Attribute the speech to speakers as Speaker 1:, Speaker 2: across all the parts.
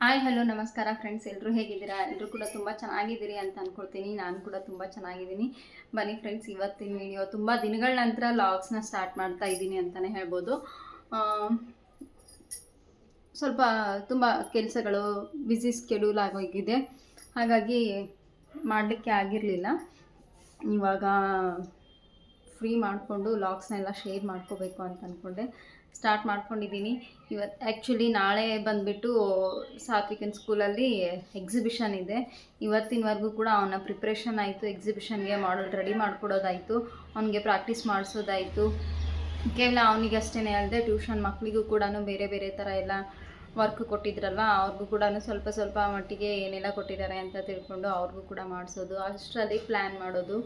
Speaker 1: Hi hello ನಮಸ್ಕಾರ friends ಎಲ್ಲರೂ ಹೇಗಿದ್ದೀರಾ? ಎಲ್ಲರೂ ಕೂಡ ತುಂಬ ಚೆನ್ನಾಗಿದ್ದೀರಿ ಅಂತ ಅಂದ್ಕೊಳ್ತೀನಿ ನಾನು ಕೂಡ ತುಂಬ ಚೆನ್ನಾಗಿದ್ದೀನಿ. ಬನ್ನಿ ಫ್ರೆಂಡ್ಸ್ ಇವತ್ತಿನ ವಿಡಿಯೋ ತುಂಬ ದಿನಗಳ ನಂತರ ಲಾಗ್ಸ್ನ ಸ್ಟಾರ್ಟ್ ಮಾಡ್ತಾ ಇದ್ದೀನಿ ಅಂತಲೇ ಹೇಳ್ಬೋದು. ಸ್ವಲ್ಪ ತುಂಬ ಕೆಲಸಗಳು ಬ್ಯುಸಿ ಸ್ಕೆಡ್ಯೂಲ್ ಆಗೋಗಿದೆ. ಹಾಗಾಗಿ ಮಾಡಲಿಕ್ಕೆ ಆಗಿರಲಿಲ್ಲ. ಇವಾಗ ಫ್ರೀ ಮಾಡಿಕೊಂಡು ಲಾಗ್ಸ್ನೆಲ್ಲ ಶೇರ್ ಮಾಡ್ಕೋಬೇಕು ಅಂತ ಅಂದ್ಕೊಂಡೆ ಸ್ಟಾರ್ಟ್ ಮಾಡ್ಕೊಂಡಿದ್ದೀನಿ. ಇವತ್ತು ಆ್ಯಕ್ಚುಲಿ ನಾಳೆ ಬಂದುಬಿಟ್ಟು ಸಾತ್ವಿಕನ್ ಸ್ಕೂಲಲ್ಲಿ ಎಕ್ಸಿಬಿಷನ್ ಇದೆ. ಇವತ್ತಿನವರೆಗೂ ಕೂಡ ಅವನ ಪ್ರಿಪ್ರೇಷನ್ ಆಯಿತು ಎಕ್ಸಿಬಿಷನ್ಗೆ ಮಾಡಲ್ ರೆಡಿ ಮಾಡಿಕೊಡೋದಾಯಿತು, ಅವನಿಗೆ ಪ್ರಾಕ್ಟೀಸ್ ಮಾಡಿಸೋದಾಯಿತು. ಕೇವಲ ಅವನಿಗಷ್ಟೇ ಅಲ್ಲದೆ ಟ್ಯೂಷನ್ ಮಕ್ಕಳಿಗೂ ಕೂಡ ಬೇರೆ ಬೇರೆ ಥರ ಎಲ್ಲ ವರ್ಕ್ ಕೊಟ್ಟಿದ್ರಲ್ವ, ಅವ್ರಿಗೂ ಕೂಡ ಸ್ವಲ್ಪ ಸ್ವಲ್ಪ ಮಟ್ಟಿಗೆ ಏನೆಲ್ಲ ಕೊಟ್ಟಿದ್ದಾರೆ ಅಂತ ತಿಳ್ಕೊಂಡು ಅವ್ರಿಗೂ ಕೂಡ ಮಾಡಿಸೋದು, ಅಷ್ಟರಲ್ಲಿ ಪ್ಲ್ಯಾನ್ ಮಾಡೋದು.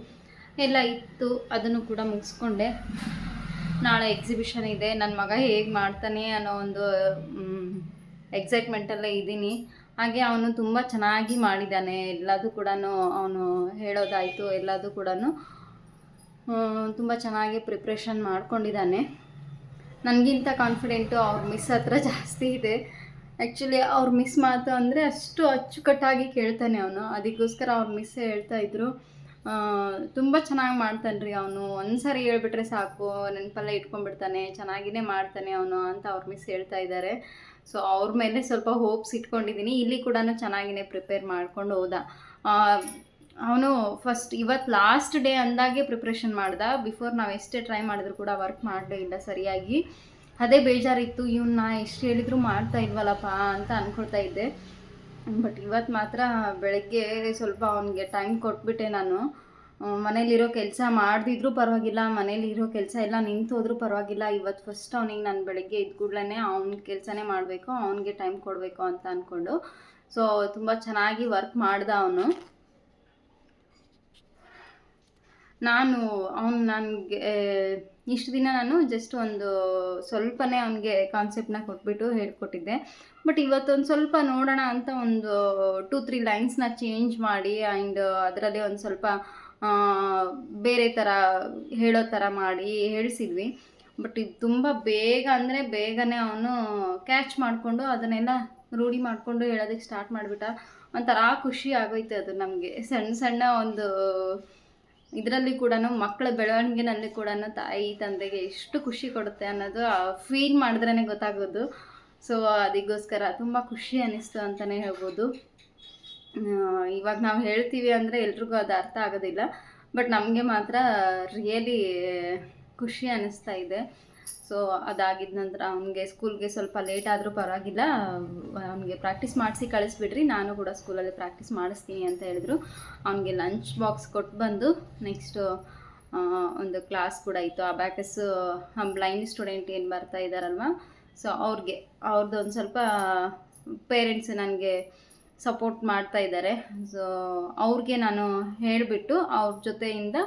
Speaker 1: ಎಲ್ಲ ಇತ್ತು, ಅದನ್ನು ಕೂಡ ಮುಗಿಸ್ಕೊಂಡೆ. ನಾಳೆ ಎಕ್ಸಿಬಿಷನ್ ಇದೆ ನನ್ನ ಮಗ ಹೇಗೆ ಮಾಡ್ತಾನೆ ಅನ್ನೋ ಒಂದು ಎಕ್ಸೈಟ್ಮೆಂಟಲ್ಲೇ ಇದ್ದೀನಿ. ಹಾಗೆ ಅವನು ತುಂಬ ಚೆನ್ನಾಗಿ ಮಾಡಿದ್ದಾನೆ ಎಲ್ಲದೂ ಕೂಡ ಅವನು ಹೇಳೋದಾಯಿತು, ಎಲ್ಲದೂ ಕೂಡ ತುಂಬ ಚೆನ್ನಾಗಿ ಪ್ರಿಪ್ರೇಷನ್ ಮಾಡ್ಕೊಂಡಿದ್ದಾನೆ ನನಗಿಂತ ಕಾನ್ಫಿಡೆಂಟು ಅವ್ರ ಮಿಸ್ ಹತ್ರ ಜಾಸ್ತಿ ಇದೆ. ಆ್ಯಕ್ಚುಲಿ ಅವ್ರ ಮಿಸ್ ಮಾತು ಅಂದರೆ ಅಷ್ಟು ಅಚ್ಚುಕಟ್ಟಾಗಿ ಕೇಳ್ತಾನೆ ಅವನು. ಅದಕ್ಕೋಸ್ಕರ ಅವ್ರ ಮಿಸ್ಸೇ ಹೇಳ್ತಾ ಇದ್ರು. ತುಂಬ ಚೆನ್ನಾಗಿ ಮಾಡ್ತಾನೆ ರೀ ಅವನು. ಒಂದ್ಸರಿ ಸಾರಿ ಹೇಳ್ಬಿಟ್ರೆ ಸಾಕು, ನೆನಪೆಲ್ಲ ಇಟ್ಕೊಂಡ್ಬಿಡ್ತಾನೆ, ಚೆನ್ನಾಗಿನೇ ಮಾಡ್ತಾನೆ ಅವನು ಅಂತ ಅವ್ರ ಮಿಸ್ ಹೇಳ್ತಾ ಇದ್ದಾರೆ ಸೊ ಅವ್ರ ಮೇಲೆ ಸ್ವಲ್ಪ ಹೋಪ್ಸ್ ಇಟ್ಕೊಂಡಿದ್ದೀನಿ ಇಲ್ಲಿ ಕೂಡ ಚೆನ್ನಾಗಿನೇ ಪ್ರಿಪೇರ್ ಮಾಡ್ಕೊಂಡು ಹೋದ. ಅವನು ಫಸ್ಟ್ ಇವತ್ತು ಲಾಸ್ಟ್ ಡೇ ಅಂದಾಗೆ ಪ್ರಿಪ್ರೇಷನ್ ಮಾಡ್ದ. ಬಿಫೋರ್ ನಾವು ಎಷ್ಟೇ ಟ್ರೈ ಮಾಡಿದ್ರು ಕೂಡ ವರ್ಕ್ ಮಾಡಲೇ ಇಲ್ಲ ಸರಿಯಾಗಿ. ಅದೇ ಬೇಜಾರಿತ್ತು. ಇವನ್ನ ಎಷ್ಟು ಹೇಳಿದ್ರು ಮಾಡ್ತಾ ಇಲ್ವಲ್ಲಪ್ಪ ಅಂತ ಅಂದ್ಕೊಳ್ತಾ ಇದ್ದೆ. ಬಟ್ ಇವತ್ತು ಮಾತ್ರ ಬೆಳಗ್ಗೆ ಸ್ವಲ್ಪ ಅವನಿಗೆ ಟೈಮ್ ಕೊಟ್ಬಿಟ್ಟೆ ನಾನು. ಮನೇಲಿರೋ ಕೆಲಸ ಮಾಡ್ದಿದ್ರೂ ಪರವಾಗಿಲ್ಲ, ಮನೇಲಿರೋ ಕೆಲಸ ಎಲ್ಲ ನಿಂತು ಹೋದ್ರೂ ಪರವಾಗಿಲ್ಲ. ಇವತ್ತು ಫಸ್ಟ್ ಅವನಿಗೆ ನಾನು ಬೆಳಗ್ಗೆ ಇದ್ದ ಕೂಡಲೇ ಅವ್ನ ಕೆಲಸನೇ ಮಾಡಬೇಕು, ಅವನಿಗೆ ಟೈಮ್ ಕೊಡಬೇಕು ಅಂತ ಅಂದ್ಕೊಂಡು ಸೊ ತುಂಬ ಚೆನ್ನಾಗಿ ವರ್ಕ್ ಮಾಡ್ದ ಅವನು. ನಾನು ಅವನು ನನಗೆ ಇಷ್ಟು ದಿನ ನಾನು ಜಸ್ಟ್ ಒಂದು ಸ್ವಲ್ಪನೇ ಅವನಿಗೆ ಕಾನ್ಸೆಪ್ಟ್ನ ಕೊಟ್ಬಿಟ್ಟು ಹೇಳ್ಕೊಟ್ಟಿದ್ದೆ. ಬಟ್ ಇವತ್ತೊಂದು ಸ್ವಲ್ಪ ನೋಡೋಣ ಅಂತ ಒಂದು ಟೂ ತ್ರೀ ಲೈನ್ಸ್ನ ಚೇಂಜ್ ಮಾಡಿ ಆ್ಯಂಡ್ ಅದರಲ್ಲಿ ಒಂದು ಸ್ವಲ್ಪ ಬೇರೆ ಥರ ಹೇಳೋ ಥರ ಮಾಡಿ ಹೇಳಿಸಿದ್ವಿ. ಬಟ್ ಇದು ತುಂಬ ಬೇಗ ಅಂದರೆ ಬೇಗನೆ ಅವನು ಕ್ಯಾಚ್ ಮಾಡಿಕೊಂಡು ಅದನ್ನೆಲ್ಲ ರೂಢಿ ಮಾಡಿಕೊಂಡು ಹೇಳೋದಕ್ಕೆ ಸ್ಟಾರ್ಟ್ ಮಾಡಿಬಿಟ್ಟ. ಒಂಥರ ಖುಷಿ ಆಗೋಯ್ತು ಅದು ನಮಗೆ. ಸಣ್ಣ ಸಣ್ಣ ಒಂದು ಇದರಲ್ಲಿ ಕೂಡ ಮಕ್ಕಳ ಬೆಳವಣಿಗೆನಲ್ಲಿ ಕೂಡ ತಾಯಿ, ತಂದೆಗೆ ಎಷ್ಟು ಖುಷಿ ಕೊಡುತ್ತೆ ಅನ್ನೋದು ಫೀಲ್ ಮಾಡಿದ್ರೇ ಗೊತ್ತಾಗೋದು. ಸೊ ಅದಕ್ಕೋಸ್ಕರ ತುಂಬ ಖುಷಿ ಅನ್ನಿಸ್ತು ಅಂತಲೇ ಹೇಳ್ಬೋದು. ಇವಾಗ ನಾವು ಹೇಳ್ತೀವಿ ಅಂದರೆ ಎಲ್ರಿಗೂ ಅದು ಅರ್ಥ ಆಗೋದಿಲ್ಲ. ಬಟ್ ನಮಗೆ ಮಾತ್ರ ರಿಯಲಿ ಖುಷಿ ಅನ್ನಿಸ್ತಾ ಇದೆ. ಸೊ ಅದಾಗಿದ ನಂತರ ಅವನಿಗೆ ಸ್ಕೂಲ್ಗೆ ಸ್ವಲ್ಪ ಲೇಟ್ ಆದರೂ ಪರವಾಗಿಲ್ಲ. ಅವನಿಗೆ ಪ್ರಾಕ್ಟೀಸ್ ಮಾಡಿಸಿ ಕಳಿಸ್ಬಿಡ್ರಿ. ನಾನು ಕೂಡ ಸ್ಕೂಲಲ್ಲಿ ಪ್ರಾಕ್ಟೀಸ್ ಮಾಡಿಸ್ತೀನಿ ಅಂತ ಹೇಳಿದ್ರು. ಅವನಿಗೆ ಲಂಚ್ ಬಾಕ್ಸ್ ಕೊಟ್ಟು ಬಂದು ನೆಕ್ಸ್ಟು ಒಂದು ಕ್ಲಾಸ್ ಕೂಡ ಇತ್ತು. ಆ ಬ್ಯಾಕಸ್ ಬ್ಲೈಂಡ್ ಸ್ಟೂಡೆಂಟ್ ಏನು ಬರ್ತಾ ಇದ್ದಾರಲ್ವ ಸೊ ಅವ್ರಿಗೆ ಅವ್ರದ್ದು ಒಂದು ಸ್ವಲ್ಪ ಪೇರೆಂಟ್ಸ್ ನನಗೆ ಸಪೋರ್ಟ್ ಮಾಡ್ತಾ ಇದ್ದಾರೆ ಸೊ ಅವ್ರಿಗೆ ನಾನು ಹೇಳಿಬಿಟ್ಟು ಅವ್ರ ಜೊತೆಯಿಂದ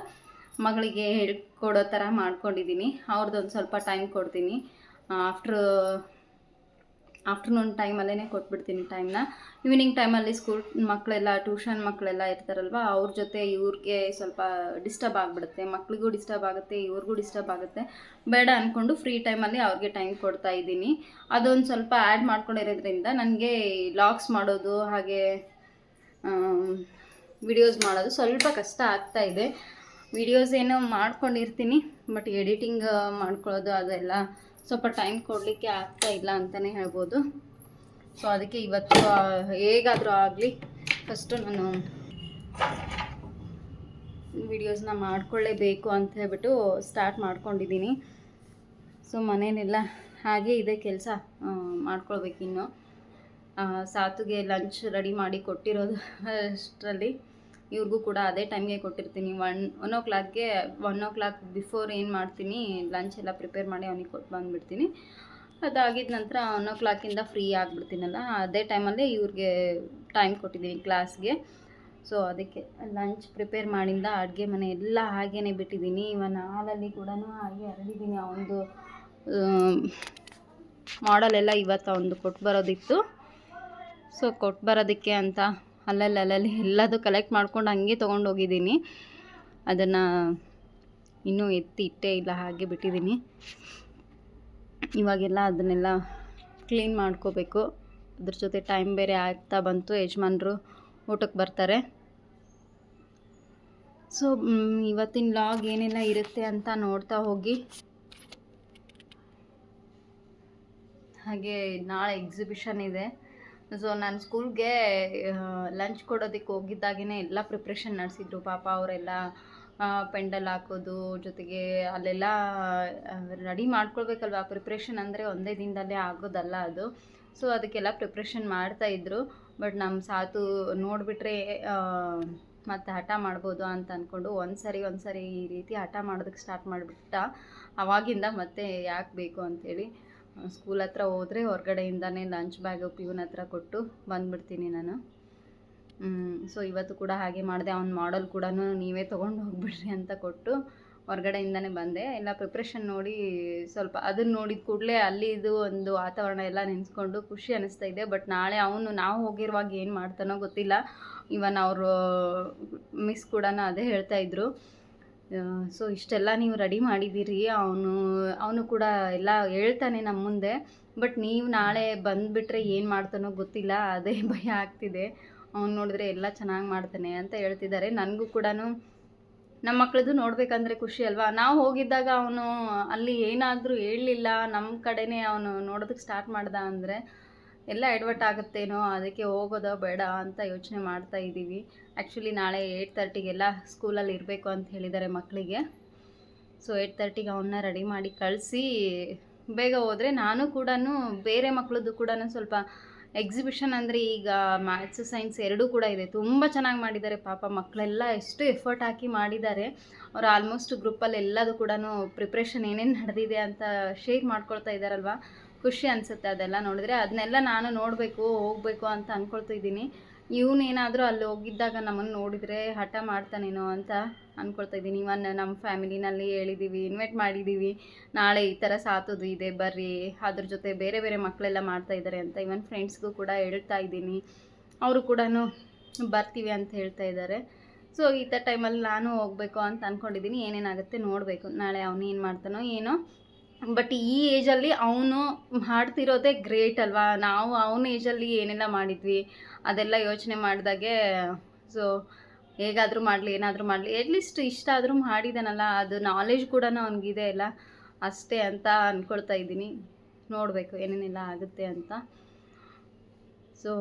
Speaker 1: ಮಗಳಿಗೆ ಹೇಳ್ಕೊಡೋ ಥರ ಮಾಡ್ಕೊಂಡಿದ್ದೀನಿ. ಅವ್ರದ್ದೊಂದು ಸ್ವಲ್ಪ ಟೈಮ್ ಕೊಡ್ತೀನಿ. ಆಫ್ಟ್ರ್ ಆಫ್ಟರ್ನೂನ್ ಟೈಮಲ್ಲೇ ಕೊಟ್ಬಿಡ್ತೀನಿ ಟೈಮ್ನ ಈವ್ನಿಂಗ್ ಟೈಮಲ್ಲಿ ಸ್ಕೂಲ್ ಮಕ್ಕಳೆಲ್ಲ ಟ್ಯೂಷನ್ ಮಕ್ಕಳೆಲ್ಲ ಇರ್ತಾರಲ್ವ, ಅವ್ರ ಜೊತೆ ಇವ್ರಿಗೆ ಸ್ವಲ್ಪ ಡಿಸ್ಟರ್ಬ್ ಆಗಿಬಿಡುತ್ತೆ. ಮಕ್ಳಿಗೂ ಡಿಸ್ಟರ್ಬ್ ಆಗುತ್ತೆ, ಇವ್ರಿಗೂ ಡಿಸ್ಟರ್ಬ್ ಆಗುತ್ತೆ. ಬೇಡ ಅಂದ್ಕೊಂಡು ಫ್ರೀ ಟೈಮಲ್ಲಿ ಅವ್ರಿಗೆ ಟೈಮ್ ಕೊಡ್ತಾ ಇದ್ದೀನಿ. ಅದೊಂದು ಸ್ವಲ್ಪ ಆ್ಯಡ್ ಮಾಡ್ಕೊಂಡಿರೋದ್ರಿಂದ ನನಗೆ ಲಾಗ್ಸ್ ಮಾಡೋದು, ಹಾಗೆ ವಿಡಿಯೋಸ್ ಮಾಡೋದು ಸ್ವಲ್ಪ ಕಷ್ಟ ಆಗ್ತಾ ಇದೆ. ವಿಡಿಯೋಸ್ ಏನೋ ಮಾಡ್ಕೊಂಡಿರ್ತೀನಿ ಬಟ್ ಎಡಿಟಿಂಗ್ ಮಾಡ್ಕೊಳ್ಳೋದು ಅದೆಲ್ಲ ಸ್ವಲ್ಪ ಟೈಮ್ ಕೊಡಲಿಕ್ಕೆ ಆಗ್ತಾ ಇಲ್ಲ ಅಂತಲೇ ಹೇಳ್ಬೋದು. ಸೊ ಅದಕ್ಕೆ ಇವತ್ತು ಹೇಗಾದರೂ ಆಗಲಿ ಫಸ್ಟು ನಾನು ವಿಡಿಯೋಸ್ನ ಮಾಡ್ಕೊಳ್ಳೇಬೇಕು ಅಂತ ಹೇಳ್ಬಿಟ್ಟು ಸ್ಟಾರ್ಟ್ ಮಾಡ್ಕೊಂಡಿದ್ದೀನಿ. ಸೊ ಮನೇನೆಲ್ಲ ಹಾಗೆ ಇದೆ ಕೆಲಸ ಮಾಡ್ಕೊಳ್ಬೇಕಿನ್ನು ಸಾತುಗೆ ಲಂಚ್ ರೆಡಿ ಮಾಡಿ ಕೊಟ್ಟಿರೋದು ಅಷ್ಟರಲ್ಲಿ ಇವ್ರಿಗೂ ಕೂಡ ಅದೇ ಟೈಮ್ಗೆ ಕೊಟ್ಟಿರ್ತೀನಿ. ಒನ್ ಒನ್ ಓ ಕ್ಲಾಕ್ಗೆ ಒನ್ ಓ ಕ್ಲಾಕ್ ಬಿಫೋರ್ ಏನು ಮಾಡ್ತೀನಿ ಲಂಚ್ ಎಲ್ಲ ಪ್ರಿಪೇರ್ ಮಾಡಿ ಅವನಿಗೆ ಕೊಟ್ಟು ಬಂದುಬಿಡ್ತೀನಿ. ಅದಾಗಿದ ನಂತರ ಒನ್ ಓ ಕ್ಲಾಕಿಂದ ಫ್ರೀ ಆಗಿಬಿಡ್ತೀನಲ್ಲ, ಅದೇ ಟೈಮಲ್ಲೇ ಇವ್ರಿಗೆ ಟೈಮ್ ಕೊಟ್ಟಿದ್ದೀನಿ ಕ್ಲಾಸ್ಗೆ ಸೊ ಅದಕ್ಕೆ ಲಂಚ್ ಪ್ರಿಪೇರ್ ಮಾಡಿಂದ ಅಡುಗೆ ಮನೆ ಎಲ್ಲ ಹಾಗೇ ಬಿಟ್ಟಿದ್ದೀನಿ ಇವನ್ ಹಾಲಲ್ಲಿ ಕೂಡ ಹಾಗೆ ಹರಡಿದ್ದೀನಿ ಅವನದು ಮಾಡಲೆಲ್ಲ ಇವತ್ತು ಅವನದು ಕೊಟ್ಟು ಬರೋದಿತ್ತು. ಸೊ ಕೊಟ್ಟು ಬರೋದಕ್ಕೆ ಅಂತ ಅಲ್ಲಲ್ಲಿ ಅಲ್ಲಲ್ಲಿ ಎಲ್ಲದು ಕಲೆಕ್ಟ್ ಮಾಡ್ಕೊಂಡು ಹಂಗೆ ತೊಗೊಂಡು ಹೋಗಿದ್ದೀನಿ. ಅದನ್ನು ಇನ್ನೂ ಎತ್ತಿ ಇಟ್ಟೇ ಇಲ್ಲ, ಹಾಗೆ ಬಿಟ್ಟಿದ್ದೀನಿ. ಇವಾಗೆಲ್ಲ ಅದನ್ನೆಲ್ಲ ಕ್ಲೀನ್ ಮಾಡ್ಕೋಬೇಕು. ಅದ್ರ ಜೊತೆ ಟೈಮ್ ಬೇರೆ ಆಗ್ತಾ ಬಂತು, ಯಜಮಾನ್ರು ಊಟಕ್ಕೆ ಬರ್ತಾರೆ. ಸೊ ಇವತ್ತಿನ ಲಾಗ್ ಏನೆಲ್ಲ ಇರುತ್ತೆ ಅಂತ ನೋಡ್ತಾ ಹೋಗಿ. ಹಾಗೆ ನಾಳೆ ಎಕ್ಸಿಬಿಷನ್ ಇದೆ. ಸೊ ನಾನು ಸ್ಕೂಲ್ಗೆ ಲಂಚ್ ಕೊಡೋದಕ್ಕೆ ಹೋಗಿದ್ದಾಗೇ ಎಲ್ಲ ಪ್ರಿಪ್ರೇಷನ್ ನಡೆಸಿದ್ರು. ಪಾಪ ಅವರೆಲ್ಲ ಪೆಂಡಲ್ ಹಾಕೋದು, ಜೊತೆಗೆ ಅಲ್ಲೆಲ್ಲ ರೆಡಿ ಮಾಡ್ಕೊಳ್ಬೇಕಲ್ವ? ಪ್ರಿಪ್ರೇಷನ್ ಅಂದರೆ ಒಂದೇ ದಿನದಲ್ಲೇ ಆಗೋದಲ್ಲ ಅದು. ಸೊ ಅದಕ್ಕೆಲ್ಲ ಪ್ರಿಪ್ರೇಷನ್ ಮಾಡ್ತಾಯಿದ್ರು ಬಟ್ ನಮ್ಮ ಸಾತು ನೋಡಿಬಿಟ್ರೆ ಮತ್ತೆ ಹಠ ಮಾಡ್ಬೋದು ಅಂತ ಅಂದ್ಕೊಂಡು ಒಂದು ಸರಿ ಒಂದು ಸರಿ ಈ ರೀತಿ ಹಠ ಮಾಡೋದಕ್ಕೆ ಸ್ಟಾರ್ಟ್ ಮಾಡಿಬಿಟ್ಟ. ಅವಾಗಿಂದ ಮತ್ತೆ ಯಾಕೆ ಬೇಕು ಅಂಥೇಳಿ ಸ್ಕೂಲ್ ಹತ್ರ ಹೋದರೆ ಹೊರಗಡೆಯಿಂದನೇ ಲಂಚ್ ಬ್ಯಾಗು, ಪ್ಯೂನ್ ಹತ್ರ ಕೊಟ್ಟು ಬಂದ್ಬಿಡ್ತೀನಿ ನಾನು. ಸೊ ಇವತ್ತು ಕೂಡ ಹಾಗೆ ಮಾಡಿದೆ. ಅವ್ನ ಮಾಡಲ್ ಕೂಡ ನೀವೇ ತೊಗೊಂಡು ಹೋಗ್ಬಿಡ್ರಿ ಅಂತ ಕೊಟ್ಟು ಹೊರಗಡೆಯಿಂದನೇ ಬಂದೆ. ಎಲ್ಲ ಪ್ರಿಪ್ರೇಷನ್ ನೋಡಿ ಸ್ವಲ್ಪ ಅದನ್ನು ನೋಡಿದ ಕೂಡಲೇ ಅಲ್ಲಿ ಇದು ಒಂದು ವಾತಾವರಣ ಎಲ್ಲ ನೆನೆಸ್ಕೊಂಡು ಖುಷಿ ಅನಿಸ್ತಾ ಇದೆ. ಬಟ್ ನಾಳೆ ಅವನು ನಾವು ಹೋಗಿರುವಾಗ ಏನು ಮಾಡ್ತಾನೋ ಗೊತ್ತಿಲ್ಲ. ಇವನ್ ಅವರು ಮಿಸ್ ಕೂಡ ಅದೇ ಹೇಳ್ತಾ ಇದ್ರು. ಸೊ ಇಷ್ಟೆಲ್ಲ ನೀವು ರೆಡಿ ಮಾಡಿದ್ದೀರಿ. ಅವನು ಅವನು ಕೂಡ ಎಲ್ಲ ಹೇಳ್ತಾನೆ ನಮ್ಮ ಮುಂದೆ. ಬಟ್ ನೀವು ನಾಳೆ ಬಂದುಬಿಟ್ರೆ ಏನು ಮಾಡ್ತಾನೋ ಗೊತ್ತಿಲ್ಲ. ಅದೇ ಭಯ ಆಗ್ತಿದೆ. ಅವ್ನು ನೋಡಿದ್ರೆ ಎಲ್ಲ ಚೆನ್ನಾಗಿ ಮಾಡ್ತಾನೆ ಅಂತ ಹೇಳ್ತಿದ್ದಾರೆ. ನನಗೂ ಕೂಡ ನಮ್ಮ ಮಕ್ಕಳದ್ದು ನೋಡಬೇಕಂದ್ರೆ ಖುಷಿ ಅಲ್ವಾ? ನಾವು ಹೋಗಿದ್ದಾಗ ಅವನು ಅಲ್ಲಿ ಏನಾದರೂ ಹೇಳಲಿಲ್ಲ. ನಮ್ಮ ಕಡೆನೇ ಅವನು ನೋಡೋದಕ್ಕೆ ಸ್ಟಾರ್ಟ್ ಮಾಡ್ದ ಅಂದರೆ ಎಲ್ಲ ಎಡವಟ್ ಆಗುತ್ತೇನೋ, ಅದಕ್ಕೆ ಹೋಗೋದೋ ಬೇಡ ಅಂತ ಯೋಚನೆ ಮಾಡ್ತಾ ಇದ್ದೀವಿ. ಆ್ಯಕ್ಚುಲಿ ನಾಳೆ ಏಯ್ಟ್ ತರ್ಟಿಗೆಲ್ಲ ಸ್ಕೂಲಲ್ಲಿ ಇರಬೇಕು ಅಂತ ಹೇಳಿದ್ದಾರೆ ಮಕ್ಕಳಿಗೆ. ಸೊ ಏಯ್ಟ್ ತರ್ಟಿಗೆ ಅವನ್ನ ರೆಡಿ ಮಾಡಿ ಕಳಿಸಿ, ಬೇಗ ಹೋದರೆ ನಾನು ಕೂಡ ಬೇರೆ ಮಕ್ಕಳದ್ದು ಕೂಡ ಸ್ವಲ್ಪ ಎಕ್ಸಿಬಿಷನ್ ಅಂದರೆ ಈಗ ಮ್ಯಾಥ್ಸ್ ಸೈನ್ಸ್ ಎರಡೂ ಕೂಡ ಇದೆ. ತುಂಬ ಚೆನ್ನಾಗಿ ಮಾಡಿದ್ದಾರೆ. ಪಾಪ ಮಕ್ಕಳೆಲ್ಲ ಎಷ್ಟು ಎಫರ್ಟ್ ಹಾಕಿ ಮಾಡಿದ್ದಾರೆ. ಅವರು ಆಲ್ಮೋಸ್ಟ್ ಗ್ರೂಪಲ್ಲಿ ಎಲ್ಲದೂ ಕೂಡ ಪ್ರಿಪ್ರೇಷನ್ ಏನೇನು ನಡೆದಿದೆ ಅಂತ ಶೇರ್ ಮಾಡ್ಕೊಳ್ತಾ ಇದ್ದಾರಲ್ವ? ಖುಷಿ ಅನಿಸುತ್ತೆ ಅದೆಲ್ಲ ನೋಡಿದ್ರೆ. ಅದನ್ನೆಲ್ಲ ನಾನು ನೋಡಬೇಕು, ಹೋಗಬೇಕು ಅಂತ ಅಂದ್ಕೊಳ್ತಾ ಇದ್ದೀನಿ. ಇವನೇನಾದರೂ ಅಲ್ಲಿ ಹೋಗಿದ್ದಾಗ ನಮ್ಮನ್ನು ನೋಡಿದರೆ ಹಠ ಮಾಡ್ತಾನೇನೋ ಅಂತ ಅಂದ್ಕೊಳ್ತಾ ಇದ್ದೀನಿ. ಇವನ್ ನಮ್ಮ ಫ್ಯಾಮಿಲಿನಲ್ಲಿ ಹೇಳಿದ್ದೀವಿ ಇನ್ವೈಟ್ ಮಾಡಿದ್ದೀವಿ ನಾಳೆ ಈ ಥರ ಸಾತೋದು ಇದೆ, ಬರ್ರಿ. ಅದ್ರ ಜೊತೆ ಬೇರೆ ಬೇರೆ ಮಕ್ಕಳೆಲ್ಲ ಮಾಡ್ತಾ ಇದ್ದಾರೆ ಅಂತ ಇವನ್ ಫ್ರೆಂಡ್ಸ್ಗೂ ಕೂಡ ಹೇಳ್ತಾ ಇದ್ದೀನಿ. ಅವರು ಕೂಡ ಬರ್ತೀವಿ ಅಂತ ಹೇಳ್ತಾ ಇದ್ದಾರೆ ಸೊ ಈ ಥರ ಟೈಮಲ್ಲಿ ನಾನು ಹೋಗಬೇಕು ಅಂತ ಅಂದ್ಕೊಂಡಿದ್ದೀನಿ ಏನೇನಾಗುತ್ತೆ ನೋಡಬೇಕು. ನಾಳೆ ಅವನು ಏನು ಮಾಡ್ತಾನೋ ಏನೋ. ಬಟ್ ಈ ಏಜಲ್ಲಿ ಅವನು ಮಾಡ್ತಿರೋದೇ ಗ್ರೇಟ್ ಅಲ್ವಾ? ನಾವು ಅವನ ಏಜಲ್ಲಿ ಏನೆಲ್ಲ ಮಾಡಿದ್ವಿ, ಅದೆಲ್ಲ ಯೋಚನೆ ಮಾಡಿದಾಗೆ ಸೊ ಹೇಗಾದರೂ ಮಾಡಲಿ, ಏನಾದರೂ ಮಾಡಲಿ ಎಟ್ಲೀಸ್ಟ್ ಇಷ್ಟ ಆದರೂ ಮಾಡಿದಾನಲ್ಲ, ಅದು ನಾಲೆಜ್ ಕೂಡ ಅವನಿಗಿದೆ ಅಲ್ಲ, ಅಷ್ಟೇ ಅಂತ ಅಂದ್ಕೊಳ್ತಾ ಇದ್ದೀನಿ. ನೋಡಬೇಕು ಏನೇನೆಲ್ಲ ಆಗುತ್ತೆ ಅಂತ. ಸೊ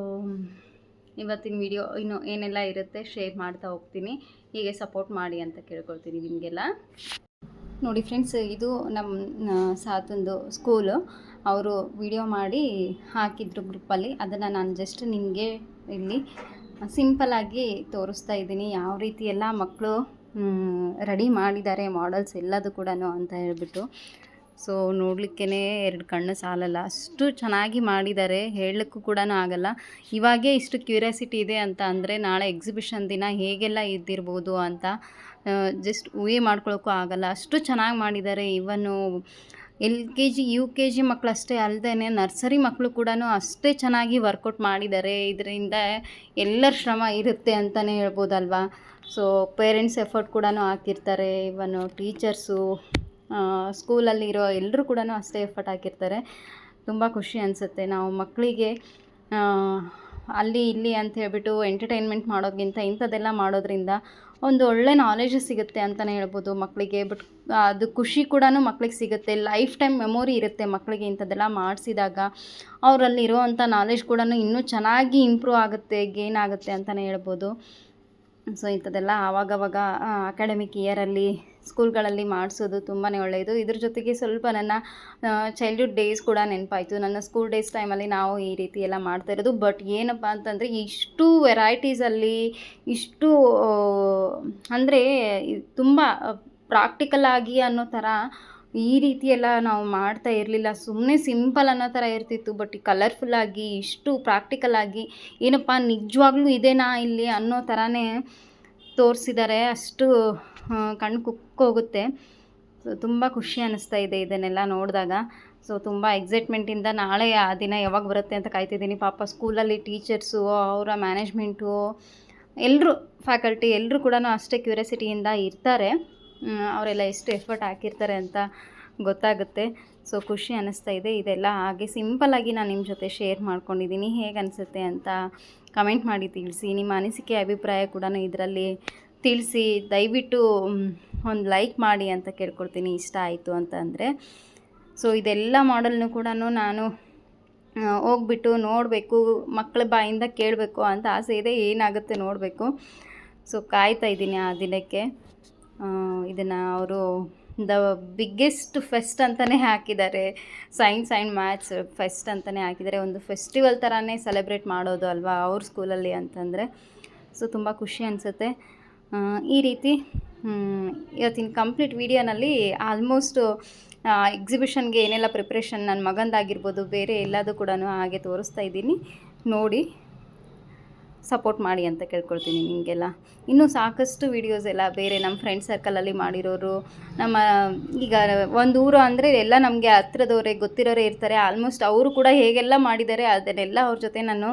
Speaker 1: ಇವತ್ತಿನ ವಿಡಿಯೋ ಇನ್ನು ಏನೆಲ್ಲ ಇರುತ್ತೆ ಶೇರ್ ಮಾಡ್ತಾ ಹೋಗ್ತೀನಿ. ಹೀಗೆ ಸಪೋರ್ಟ್ ಮಾಡಿ ಅಂತ ಕೇಳ್ಕೊಳ್ತೀನಿ ನಿಮಗೆಲ್ಲ. ನೋಡಿ ಫ್ರೆಂಡ್ಸ್, ಇದು ನಮ್ಮ ಸಾತಂದು ಸ್ಕೂಲು ಅವರು ವಿಡಿಯೋ ಮಾಡಿ ಹಾಕಿದ್ರು ಗ್ರೂಪಲ್ಲಿ ಅದನ್ನು ನಾನು ಜಸ್ಟ್ ನಿಮಗೆ ಇಲ್ಲಿ ಸಿಂಪಲಾಗಿ ತೋರಿಸ್ತಾ ಇದ್ದೀನಿ. ಯಾವ ರೀತಿ ಎಲ್ಲ ಮಕ್ಕಳು ರೆಡಿ ಮಾಡಿದ್ದಾರೆ ಮಾಡಲ್ಸ್ ಎಲ್ಲದು ಕೂಡ ಅಂತ ಹೇಳ್ಬಿಟ್ಟು. ಸೊ ನೋಡಲಿಕ್ಕೇ ಎರಡು ಕಣ್ಣು ಸಾಲಲ್ಲ. ಅಷ್ಟು ಚೆನ್ನಾಗಿ ಮಾಡಿದ್ದಾರೆ. ಹೇಳಲಿಕ್ಕೂ ಕೂಡ ಆಗಲ್ಲ. ಇವಾಗೇ ಇಷ್ಟು ಕ್ಯೂರಿಯಾಸಿಟಿ ಇದೆ ಅಂತ ಅಂದರೆ ನಾಳೆ ಎಕ್ಸಿಬಿಷನ್ ದಿನ ಹೇಗೆಲ್ಲ ಇದ್ದಿರ್ಬೋದು ಅಂತ ಜಸ್ಟ್ ಊಹೆ ಮಾಡ್ಕೊಳ್ಳೋಕ್ಕೂ ಆಗಲ್ಲ. ಅಷ್ಟು ಚೆನ್ನಾಗಿ ಮಾಡಿದ್ದಾರೆ ಇವನು. L K G, U K G ಮಕ್ಕಳು ಅಷ್ಟೇ ಅಲ್ಲದೆ ನರ್ಸರಿ ಮಕ್ಕಳು ಕೂಡ ಅಷ್ಟೇ ಚೆನ್ನಾಗಿ ವರ್ಕೌಟ್ ಮಾಡಿದ್ದಾರೆ ಇದರಿಂದ ಎಲ್ಲರ ಶ್ರಮ ಇರುತ್ತೆ ಅಂತಲೇ ಹೇಳ್ಬೋದಲ್ವಾ? ಸೊ ಪೇರೆಂಟ್ಸ್ ಎಫರ್ಟ್ ಕೂಡ ಹಾಕಿರ್ತಾರೆ. ಇವನು ಟೀಚರ್ಸು ಸ್ಕೂಲಲ್ಲಿರೋ ಎಲ್ಲರೂ ಕೂಡ ಅಷ್ಟೇ ಎಫರ್ಟ್ ಹಾಕಿರ್ತಾರೆ. ತುಂಬ ಖುಷಿ ಅನಿಸುತ್ತೆ. ನಾವು ಮಕ್ಕಳಿಗೆ ಅಲ್ಲಿ, ಇಲ್ಲಿ ಅಂತ ಹೇಳ್ಬಿಟ್ಟು ಎಂಟರ್ಟೈನ್ಮೆಂಟ್ ಮಾಡೋದಕ್ಕಿಂತ ಇಂಥದ್ದೆಲ್ಲ ಮಾಡೋದ್ರಿಂದ ಒಂದು ಒಳ್ಳೆ ನಾಲೆಜ್ ಸಿಗುತ್ತೆ ಅಂತಲೇ ಹೇಳ್ಬೋದು ಮಕ್ಕಳಿಗೆ ಬಟ್ ಅದು ಖುಷಿ ಕೂಡ ಮಕ್ಳಿಗೆ ಸಿಗುತ್ತೆ. ಲೈಫ್ ಟೈಮ್ ಮೆಮೊರಿ ಇರುತ್ತೆ ಮಕ್ಕಳಿಗೆ ಇಂಥದ್ದೆಲ್ಲ ಮಾಡಿಸಿದಾಗ. ಅವರಲ್ಲಿರುವಂಥ ನಾಲೆಜ್ ಕೂಡ ಇನ್ನೂ ಚೆನ್ನಾಗಿ ಇಂಪ್ರೂವ್ ಆಗುತ್ತೆ ಗೇನ್ ಆಗುತ್ತೆ ಅಂತಲೇ ಹೇಳ್ಬೋದು. ಸೊ ಇಂಥದ್ದೆಲ್ಲ ಆವಾಗವಾಗ ಅಕಾಡೆಮಿಕ್ ಇಯರಲ್ಲಿ ಸ್ಕೂಲ್ಗಳಲ್ಲಿ ಮಾಡಿಸೋದು ತುಂಬಾ ಒಳ್ಳೆಯದು. ಇದ್ರ ಜೊತೆಗೆ ಸ್ವಲ್ಪ ನನ್ನ ಚೈಲ್ಡ್ಹುಡ್ ಡೇಸ್ ಕೂಡ ನೆನಪಾಯಿತು. ನನ್ನ ಸ್ಕೂಲ್ ಡೇಸ್ ಟೈಮಲ್ಲಿ ನಾವು ಈ ರೀತಿ ಎಲ್ಲ ಮಾಡ್ತಾ ಇರೋದು. ಬಟ್ ಏನಪ್ಪ ಅಂತಂದರೆ, ಇಷ್ಟು ವೆರೈಟೀಸಲ್ಲಿ ಇಷ್ಟು ಅಂದರೆ ತುಂಬ ಪ್ರಾಕ್ಟಿಕಲ್ ಆಗಿ ಅನ್ನೋ ಥರ ಈ ರೀತಿ ಎಲ್ಲ ನಾವು ಮಾಡ್ತಾ ಇರಲಿಲ್ಲ. ಸುಮ್ಮನೆ ಸಿಂಪಲ್ ಅನ್ನೋ ಥರ ಇರ್ತಿತ್ತು. ಬಟ್ ಕಲರ್ಫುಲ್ಲಾಗಿ ಇಷ್ಟು ಪ್ರಾಕ್ಟಿಕಲ್ ಆಗಿ ಏನಪ್ಪ ನಿಜವಾಗ್ಲೂ ಇದೇನಾ ಇಲ್ಲಿ ಅನ್ನೋ ಥರನೇ ತೋರಿಸಿದ್ದಾರೆ ಅಷ್ಟು ಕಣ್ಣು ಕುಕ್ಕೋಗುತ್ತೆ. ಸೊ, ತುಂಬ ಖುಷಿ ಅನ್ನಿಸ್ತಾ ಇದೆ ಇದನ್ನೆಲ್ಲ ನೋಡಿದಾಗ. ಸೊ, ತುಂಬ ಎಕ್ಸೈಟ್ಮೆಂಟಿಂದ ನಾಳೆ ಆ ದಿನ ಯಾವಾಗ ಬರುತ್ತೆ ಅಂತ ಕಾಯ್ತಿದ್ದೀನಿ. ಪಾಪ ಸ್ಕೂಲಲ್ಲಿ ಟೀಚರ್ಸು, ಅವರ ಮ್ಯಾನೇಜ್ಮೆಂಟು ಎಲ್ಲರೂ ಫ್ಯಾಕಲ್ಟಿ ಎಲ್ಲರೂ ಕೂಡ ಅಷ್ಟೇ ಕ್ಯೂರಿಯಾಸಿಟಿಯಿಂದ ಇರ್ತಾರೆ. ಅವರೆಲ್ಲ ಎಷ್ಟು ಎಫರ್ಟ್ ಹಾಕಿರ್ತಾರೆ ಅಂತ ಗೊತ್ತಾಗುತ್ತೆ. ಸೊ ಖುಷಿ ಅನ್ನಿಸ್ತಾ ಇದೆ. ಇದೆಲ್ಲ ಹಾಗೆ ಸಿಂಪಲ್ಲಾಗಿ ನಾನು ನಿಮ್ಮ ಜೊತೆ ಶೇರ್ ಮಾಡ್ಕೊಂಡಿದ್ದೀನಿ. ಹೇಗೆ ಅನಿಸುತ್ತೆ ಅಂತ ಕಮೆಂಟ್ ಮಾಡಿ ತಿಳಿಸಿ. ನಿಮ್ಮ ಅನಿಸಿಕೆ, ಅಭಿಪ್ರಾಯ ಕೂಡ ಇದರಲ್ಲಿ ತಿಳಿಸಿ. ದಯವಿಟ್ಟು ಒಂದು ಲೈಕ್ ಮಾಡಿ ಅಂತ ಕೇಳ್ಕೊಡ್ತೀನಿ. ಇಷ್ಟ ಆಯಿತು ಅಂತ ಅಂದರೆ. ಸೊ ಇದೆಲ್ಲ ಮಾಡಲ್ನು ಕೂಡ ನಾನು ಹೋಗ್ಬಿಟ್ಟು ನೋಡಬೇಕು. ಮಕ್ಕಳ ಬಾಯಿಂದ ಕೇಳಬೇಕು ಅಂತ ಆಸೆ ಇದೆ. ಏನಾಗುತ್ತೆ ನೋಡಬೇಕು. ಸೊ ಕಾಯ್ತಾ ಇದ್ದೀನಿ ಆ ದಿನಕ್ಕೆ. ಇದನ್ನು ಅವರು ದ ಬಿಗ್ಗೆಸ್ಟ್ ಫೆಸ್ಟ್ ಅಂತಲೇ ಹಾಕಿದ್ದಾರೆ. ಸೈನ್ಸ್ ಆ್ಯಂಡ್ ಮ್ಯಾಥ್ಸ್ ಫೆಸ್ಟ್ ಅಂತಲೇ ಹಾಕಿದ್ದಾರೆ. ಒಂದು ಫೆಸ್ಟಿವಲ್ ಥರನೇ ಸೆಲೆಬ್ರೇಟ್ ಮಾಡೋದು ಅಲ್ವಾ ಅವ್ರ ಸ್ಕೂಲಲ್ಲಿ ಅಂತಂದರೆ. ಸೊ, ತುಂಬ ಖುಷಿ ಅನಿಸುತ್ತೆ. ಈ ರೀತಿ ಇವತ್ತಿನ ಕಂಪ್ಲೀಟ್ ವೀಡಿಯೋನಲ್ಲಿ ಆಲ್ಮೋಸ್ಟು ಎಕ್ಸಿಬಿಷನ್ಗೆ ಏನೆಲ್ಲ ಪ್ರಿಪ್ರೇಷನ್ ನನ್ನ ಮಗಂದಾಗಿರ್ಬೋದು ಬೇರೆ ಎಲ್ಲದೂ ಕೂಡ ಹಾಗೆ ತೋರಿಸ್ತಾ ಇದ್ದೀನಿ. ನೋಡಿ ಸಪೋರ್ಟ್ ಮಾಡಿ ಅಂತ ಕೇಳ್ಕೊಳ್ತೀನಿ ನಿಮಗೆಲ್ಲ. ಇನ್ನೂ ಸಾಕಷ್ಟು ವೀಡಿಯೋಸ್ ಎಲ್ಲ ಬೇರೆ ನಮ್ಮ ಫ್ರೆಂಡ್ ಸರ್ಕಲಲ್ಲಿ ಮಾಡಿರೋರು, ನಮ್ಮ ಈಗ ಒಂದು ಊರು ಅಂದರೆ ಎಲ್ಲ ನಮಗೆ ಹತ್ರದವರೇ, ಗೊತ್ತಿರೋರೇ ಇರ್ತಾರೆ. ಆಲ್ಮೋಸ್ಟ್ ಅವರು ಕೂಡ ಹೇಗೆಲ್ಲ ಮಾಡಿದ್ದಾರೆ ಅದನ್ನೆಲ್ಲ ಅವ್ರ ಜೊತೆ ನಾನು